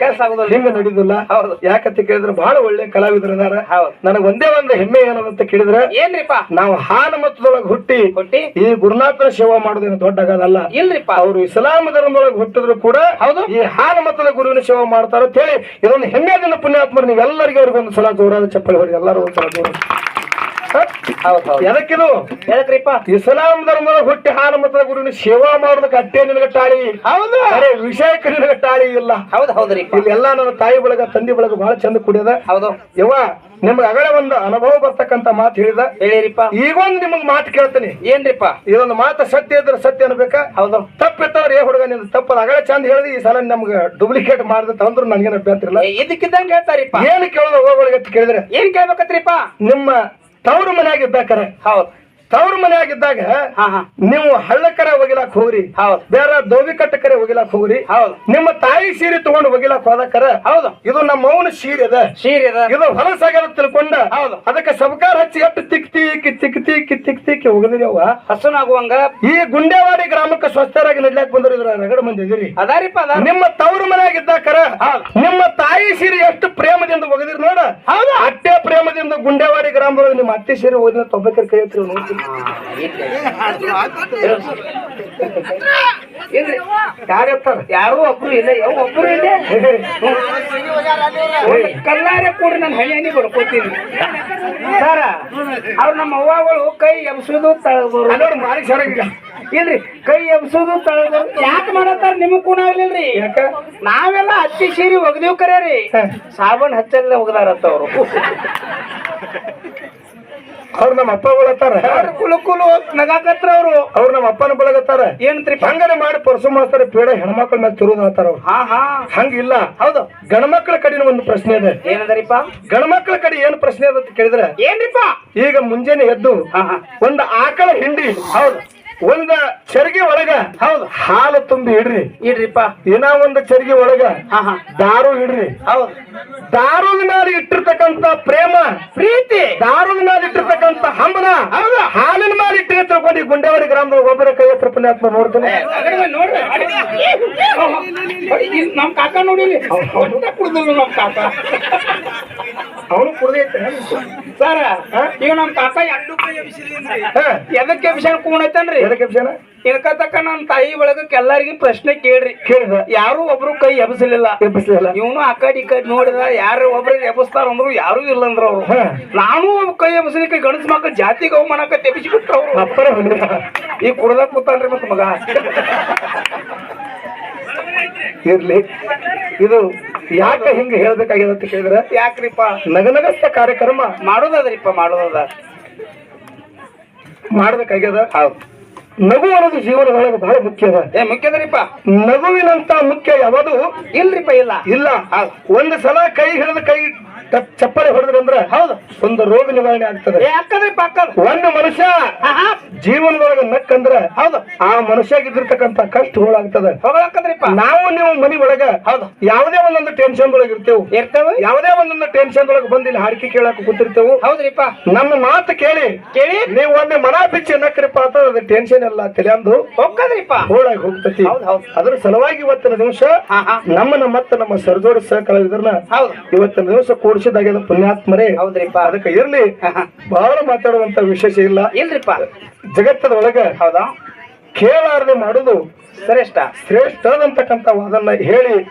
ಕೆಲಸ ಆಗೋದಿಲ್ಲ ಹಿಂಗ ನಡೀದಿಲ್ಲ ಹೌದು. ಯಾಕಂತ ಕೇಳಿದ್ರೆ ಬಹಳ ಒಳ್ಳೆ ಕಲಾವಿದರು ನನಗ ಹೌದು. ನನಗ್ ಒಂದೇ ಒಂದು ಹೆಮ್ಮೆ ಏನದಂತ ಕೇಳಿದ್ರೆ ಏನ್ರಿಪ್ಪ? ನಾವು ಹಾನ ಮತದೊಳಗ ಹುಟ್ಟಿ ಹುಟ್ಟಿ? ಈ ಗುರುನಾಥನ ಸೇವಾ ಮಾಡೋದೇನು ದೊಡ್ಡ ಆಗದಲ್ಲ ಇಲ್ರಿಪ್ಪ. ಅವರು ಇಸ್ಲಾಂ ಧರ್ಮದೊಳಗ ಹುಟ್ಟಿದ್ರು ಕೂಡ ಹೌದು. ಈ ಹಾನ ಮತದ ಗುರುವಿನ ಸೇವಾ ಮಾಡ್ತಾರ ಅಂತ ಹೇಳಿ ಇದೊಂದು ಹೆಮ್ಮೆದಿನ ಪುಣ್ಯಾತ್ಮರು ನೀವೆಲ್ಲರಿಗೂ ಅವ್ರಿಗೆ ಒಂದು ಸಲ ಜೋರಾದ ಚಪ್ಪಲಿ ಹೊಡಿ ಎಲ್ಲರೂ ಒಂದು ಸಲ ಜೋರ ಎದಕ್ಕಿದು? ಎದಕ್ರಿಪ್ಪ? ಇಸ್ಲಾಂ ಧರ್ಮದ ಹುಟ್ಟಿ ಹಾಲು ಮತದ ಗುರುವಿನ ಸೇವಾ ಮಾಡೋದಕ್ಕೆ ಅಟ್ಟೆ ನಿನಗೆ ಟಾಳಿ ಹೌದು. ಅರೆ ವಿಷಯಕ್ಕೆ ನಿನಗೆ ಟಾಳಿ ಇಲ್ಲ. ಹೌದು ಹೌದ್ರಿ ಇಲ್ಲೆಲ್ಲ ನನ್ನ ತಾಯಿ ಬಳಗ ತಂದೆ ಬಳಗ ಬಹಳ ಚಂದ ಕುಡಿಯದ. ಹೌದು. ಯವ್ವ ನಿಮ್ಗ ಅಗಳ ಒಂದು ಅನುಭವ ಬರ್ತಕ್ಕಂತ ಮಾತು ಹೇಳಿದ. ಹೇಳಿರಿಪ್ಪ. ಈಗೊಂದು ನಿಮಗೆ ಮಾತು ಕೇಳ್ತೀನಿ. ಏನ್ರಿಪ್ಪ? ಇದೊಂದು ಮಾತು ಸತ್ಯ ಇದ್ರೆ ಸತ್ಯ ಅನ್ಬೇಕಾ? ಹೌದು. ತಪ್ಪಿತ್ತಂದ್ರೆ ಏ ಹುಡುಗ ನಿಮ್ದು ತಪ್ಪದ ಅಗಳ ಚಂದ ಹೇಳಿದ ಈ ಸಲ ನಮ್ಗೆ ಡೂಪ್ಲಿಕೇಟ್ ಮಾಡಿದ ತಂದ್ರು ನನಗೇನು ಅಭ್ಯಂತರ ಇಲ್ಲ. ಇದಕ್ಕಿದ್ದಂಗೆ ಹೇಳ್ತಾರಿಪ್ಪ. ಏನು ಕೇಳೋದು ಹೋಗೋಳಿಗೆ ಕೇಳಿದ್ರೆ? ಏನ್ ಕೇಳ್ಬೇಕತ್ರಿಪ್ಪ? ನಿಮ್ಮ ತವರು ಮನ್ಯಾಗ ಹೌದು. ತವರು ಮನೆಯಾಗಿದ್ದಾಗ ನೀವು ಹಳ್ಳಕರೆ ಒಗಿಲಾಕ್ ಹೋಗ್ರಿ. ಹೌದು. ಬೇರೆ ದೋವಿ ಕಟ್ಟಕರೆ ಒಗಿಲಾಕ್ ಹೋಗ್ರಿ. ಹೌದು. ನಿಮ್ಮ ತಾಯಿ ಸೀರೆ ತಗೊಂಡು ಒಗಿಲಾಕ್ ಹೋದಕರ ಹೌದು. ಇದು ನಮ್ಮ ಅವನ ಸೀರೆ ಅದ. ಸೀರೆ ಅದ. ಇದು ಹೊಲಸಾಗ್ಯದ ತಿಳ್ಕೊಂಡ ಹೌದು. ಅದಕ್ಕೆ ಸಬಕಾರ ಹಚ್ಚಿ ಎಟ್ಟು ತಿಕ್ತಿ ತೀಕಿ ತಿಕ್ ತೀಕಿ ತಿಕ್ ಹಸನಾಗುವಂಗ ಹೋಗದ್ರಿ ಹಸನ ಆಗುವಂಗ ಈ ಗುಂಡೇವಾಡಿ ಗ್ರಾಮಕ್ಕೆ ಸ್ವಸ್ಥರಾಗಿ ನಡ್ಲಾಕ್ ಬಂದ್ರು ಇದ್ರ ರಗಡ ಮಂದಿ ಇದಿರಿ. ಅದಾರಿಪ್ಪ ಅದಾರ. ನಿಮ್ಮ ತವ್ರ ಮನೆಯಾಗಿದ್ದಾಕರ ನಿಮ್ಮ ತಾಯಿ ಸೀರೆ ಎಷ್ಟು ಪ್ರೇಮದಿಂದ ಒಗದಿರಿ ನೋಡ. ಹೌದು. ಅಟ್ಟೆ ಪ್ರೇಮದಿಂದ ಗುಂಡೇವಾಡಿ ಗ್ರಾಮದೊಳಗೆ ನಿಮ್ಮ ಅತ್ತೆ ಸೀರೆ ಓದಿನ ತೊಬ್ಬಕರ್ ಕೈ ಹತ್ತಿರ ಇಲ್ರಿ ಯಾರು ಒಬ್ರು ಇಲ್ಲ ಯಾವ ಒಬ್ರು ಇಲ್ಲ ಕಲ್ಲಾರೆ ಕೂಡ ನನ್ನ ಹಳ್ಳಿಯನಿ ಕೊಡ್ಕೋತೀನಿ ಸರ ಅವ್ರು ನಮ್ಮ ಅವ್ವಗಳು ಕೈ ಎಬ್ಸೋದು ತಳಗೋರು ಮಾರಿ ಸರ ಇಲ್ರಿ ಕೈ ಎಬ್ಸೋದು ತಳಗೋರು ಯಾಕೆ ಮಾಡತ್ತಾರ ನಿಮಗ್ ಕೂಡ ಆಗ್ಲಿಲ್ರಿ ಯಾಕ ನಾವೆಲ್ಲ ಹತ್ತಿ ಸೀರಿ ಒಗದೇವ್ ಕರೆ ರೀ. ಸಾಬನ್ ಹಚ್ಚಲ್ಲ ಒಗ್ದಾರತ್ತ ಅವ್ರು ಅವ್ರು ನಮ್ಮ ಅಪ್ಪ ಬಳತ್ತಾರ ಕುಲು ಕುಲು ನಗಾಕತ್ರ ಅವರು. ಅವ್ರು ನಮ್ಮ ಅಪ್ಪನ ಬಳಗತ್ತಾರ. ಏನಂತ್ರಿ? ಹಂಗನೆ ಮಾಡಿ ಪರಸು ಮಾಡ್ತಾರೆ ಪೇಡ ಹೆಣ್ಮಕ್ಳ ಮೇಲೆ ತಿರುವುದು ಅಂತಾರ ಅವ್ರು. ಹಾ ಹಾ. ಹಂಗಿಲ್ಲ. ಹೌದು. ಗಣಮಕ್ಳ ಕಡೆನ ಒಂದು ಪ್ರಶ್ನೆ ಇದೆ. ಏನದರಿಪ್ಪ? ಗಣಮಕ್ಳ ಕಡೆ ಏನ್ ಪ್ರಶ್ನೆ ಅದ ಅಂತ ಕೇಳಿದ್ರೆ ಏನ್ರಿಪ್ಪ? ಈಗ ಮುಂಜಾನೆ ಎದ್ದು ಒಂದು ಆಕಳ ಹಿಂಡಿ ಹೌದು. ಒಂದ ಚರಿಗೆ ಒಳಗ ಹೌದು. ಹಾಲು ತುಂಬಿ ಇಡ್ರಿ. ಇಡ್ರಿಪ್ಪ. ಏನ ಒಂದು ಚರಿಗೆ ಒಳಗ ದಾರು ಇಡ್ರಿ. ಹೌದು. ದಾರು ಮೇಲೆ ಇಟ್ಟಿರ್ತಕ್ಕಂತ ಪ್ರೇಮ ಪ್ರೀತಿ ದಾರುದ ಮೇಲೆ ಇಟ್ಟಿರ್ತಕ್ಕಂತ ಹಂಬನ ಹೌದಾ? ಹಾಲಿನ ಮೇಲೆ ಇಟ್ಟಿಗೆ ಗುಂಡೇವಾಡಿ ಗ್ರಾಮದ ಒಬ್ಬರ ಕೈ ಹತ್ರ ಪುಣ್ಯಾತ್ಮ ನೋಡ್ತಾನೆ. ನೋಡ್ತೇನೆ ನಮ್ ಕಾಕ ನೋಡಿ. ನಮ್ ಕಾಕ. ಅವನು ಕುಡ್ದೈತೆ ಸರ್ ಈಗ ನಮ್ಮ ತಾತ ಎರಡು ಎದಕ್ಕೆ ವಿಷಯ ಕೂಣೈತನ್ರಿ ಎದಕ್ಕೆ ವಿಷಯನ ಇನ್ಕತಕ್ಕ ನಮ್ಮ ತಾಯಿ ಒಳಗಕ್ಕೆ ಎಲ್ಲಾರ್ಗಿ ಪ್ರಶ್ನೆ ಕೇಳ್ರಿ. ಕೇಳಿದ ಯಾರು ಒಬ್ರು ಕೈ ಎಬ್ಸಲಿಲ್ಲ ಎಬ್ಬಿಸ್ಲಿಲ್ಲ. ಇವನು ಆ ಕಡೆ ಈ ಕಡೆ ನೋಡಿದ ಯಾರು ಒಬ್ರು ಎಬ್ಸ್ತಾರ ಅಂದ್ರು ಯಾರು ಇಲ್ಲ ಅಂದ್ರ ಅವ್ರು ನಾನು ಕೈ ಎಬ್ಸಲಿಕ್ಕೆ ಗಣಸ ಮಕ್ಕಳು ಜಾತಿಗೆ ಅವಮಾನಕ್ಕ ತೆಬಿಸಿ ಬಿಟ್ರು ಅವ್ರು ಅಪ್ಪರ ಈ ಈಗ ಕುಡ್ದ ಕೂತಾನ್ರಿ ಮತ್ತೆ ಮಗ. ಇರ್ಲಿ. ಇದು ಯಾಕೆ ಹಿಂಗ ಹೇಳ್ಬೇಕಾಗ್ಯದ ಅಂತ ಕೇಳಿದ್ರೆ ಯಾಕ್ರಿಪ್ಪ? ನಗನಗಸ್ತ ಕಾರ್ಯಕ್ರಮ ಮಾಡೋದಾದ್ರಿಪ್ಪ ಮಾಡೋದದ ಮಾಡ್ಬೇಕಾಗ್ಯದ. ಹೌದು. ನಗು ಅನ್ನೋದು ಜೀವನದೊಳಗೆ ಬಹಳ ಮುಖ್ಯ. ಅದ ಏ ಮುಖ್ಯದ್ರಿಪ್ಪ? ನಗುವಿನಂತ ಮುಖ್ಯ ಯಾವುದು? ಇಲ್ರಿಪ್ಪ ಇಲ್ಲ. ಇಲ್ಲ. ಒಂದು ಸಲ ಕೈ ಹಿಡಿದು ಕೈ ಚಪ್ಪಲಿ ಹೊಡೆದ್ರಂದ್ರ ಹೌದು. ಒಂದು ರೋಗ ನಿವಾರಣೆ ಆಗ್ತದೆ. ಯಾಕಂದ್ರೆ ಪಕ್ಕ ಒಂದು ಮನುಷ್ಯ ಜೀವನದೊಳಗೆ ನಕ್ಕಂದ್ರ ಹೌದು. ಆ ಮನುಷ್ಯಾಗಿದ್ದಿರ್ತಕ್ಕಂತ ಕಷ್ಟ ಹೋಳಾಗ್ತದೆ. ನಾವು ನೀವು ಮನಿ ಒಳಗ ಹೌದು. ಯಾವುದೇ ಒಂದೊಂದು ಟೆನ್ಷನ್ ಒಳಗೆ ಇರ್ತೇವೆ. ಇರ್ತೇವೆ. ಯಾವುದೇ ಒಂದೊಂದು ಟೆನ್ಷನ್ ಒಳಗೆ ಬಂದಿಲ್ಲ ಹಾಡಿಕೆ ಕೇಳಕ್ ಕೂತಿರ್ತೇವೆ. ಹೌದ್ರಿಪ್ಪ. ನಮ್ಮ ಮಾತು ಕೇಳಿ. ಕೇಳಿ. ನೀವು ಒಮ್ಮೆ ಮನ ಬಿಚ್ಚಿ ನಕ್ರಿಪ್ಪ ಅಂತ ಅದು ಟೆನ್ಷನ್ ಎಲ್ಲ ತಿಳಿಯಂದು ಹೋಗ್ಕದ್ರಿಪ್ಪ ಹೋಳಾಗಿ ಹೋಗ್ತತಿ. ಅದ್ರ ಸಲುವಾಗಿ ಇವತ್ತಿನ ದಿವಸ ನಮ್ಮ ನಮ್ಮನ್ನ ಮತ್ತೆ ನಮ್ಮ ಸರ್ಜೋರ್ ಸಹ ಕಲಾವಿದರನ್ನ ಇವತ್ತಿನ ದಿವಸ ಕೂಡಿಸಿದಾಗ್ಯದ ಪುಣ್ಯಾತ್ಮರೇ. ಹೌದ್ರಿಪ್ಪ. ಅದಕ್ಕೆ ಇರ್ಲಿ. ಬಹಳ ಮಾತಾಡುವಂತ ವಿಶೇಷ ಇಲ್ಲ. ಇಲ್ರಿಪ್ಪ. ಜಗತ್ತದ ಒಳಗ ಹೌದಾ? ಕೇಳಾರದೆ ಮಾಡುದು ಶ್ರೇಷ್ಠ. ಶ್ರೇಷ್ಠ ಅಂತಕ್ಕಂತ ವಾದನ್ನ ಹೇಳಿ.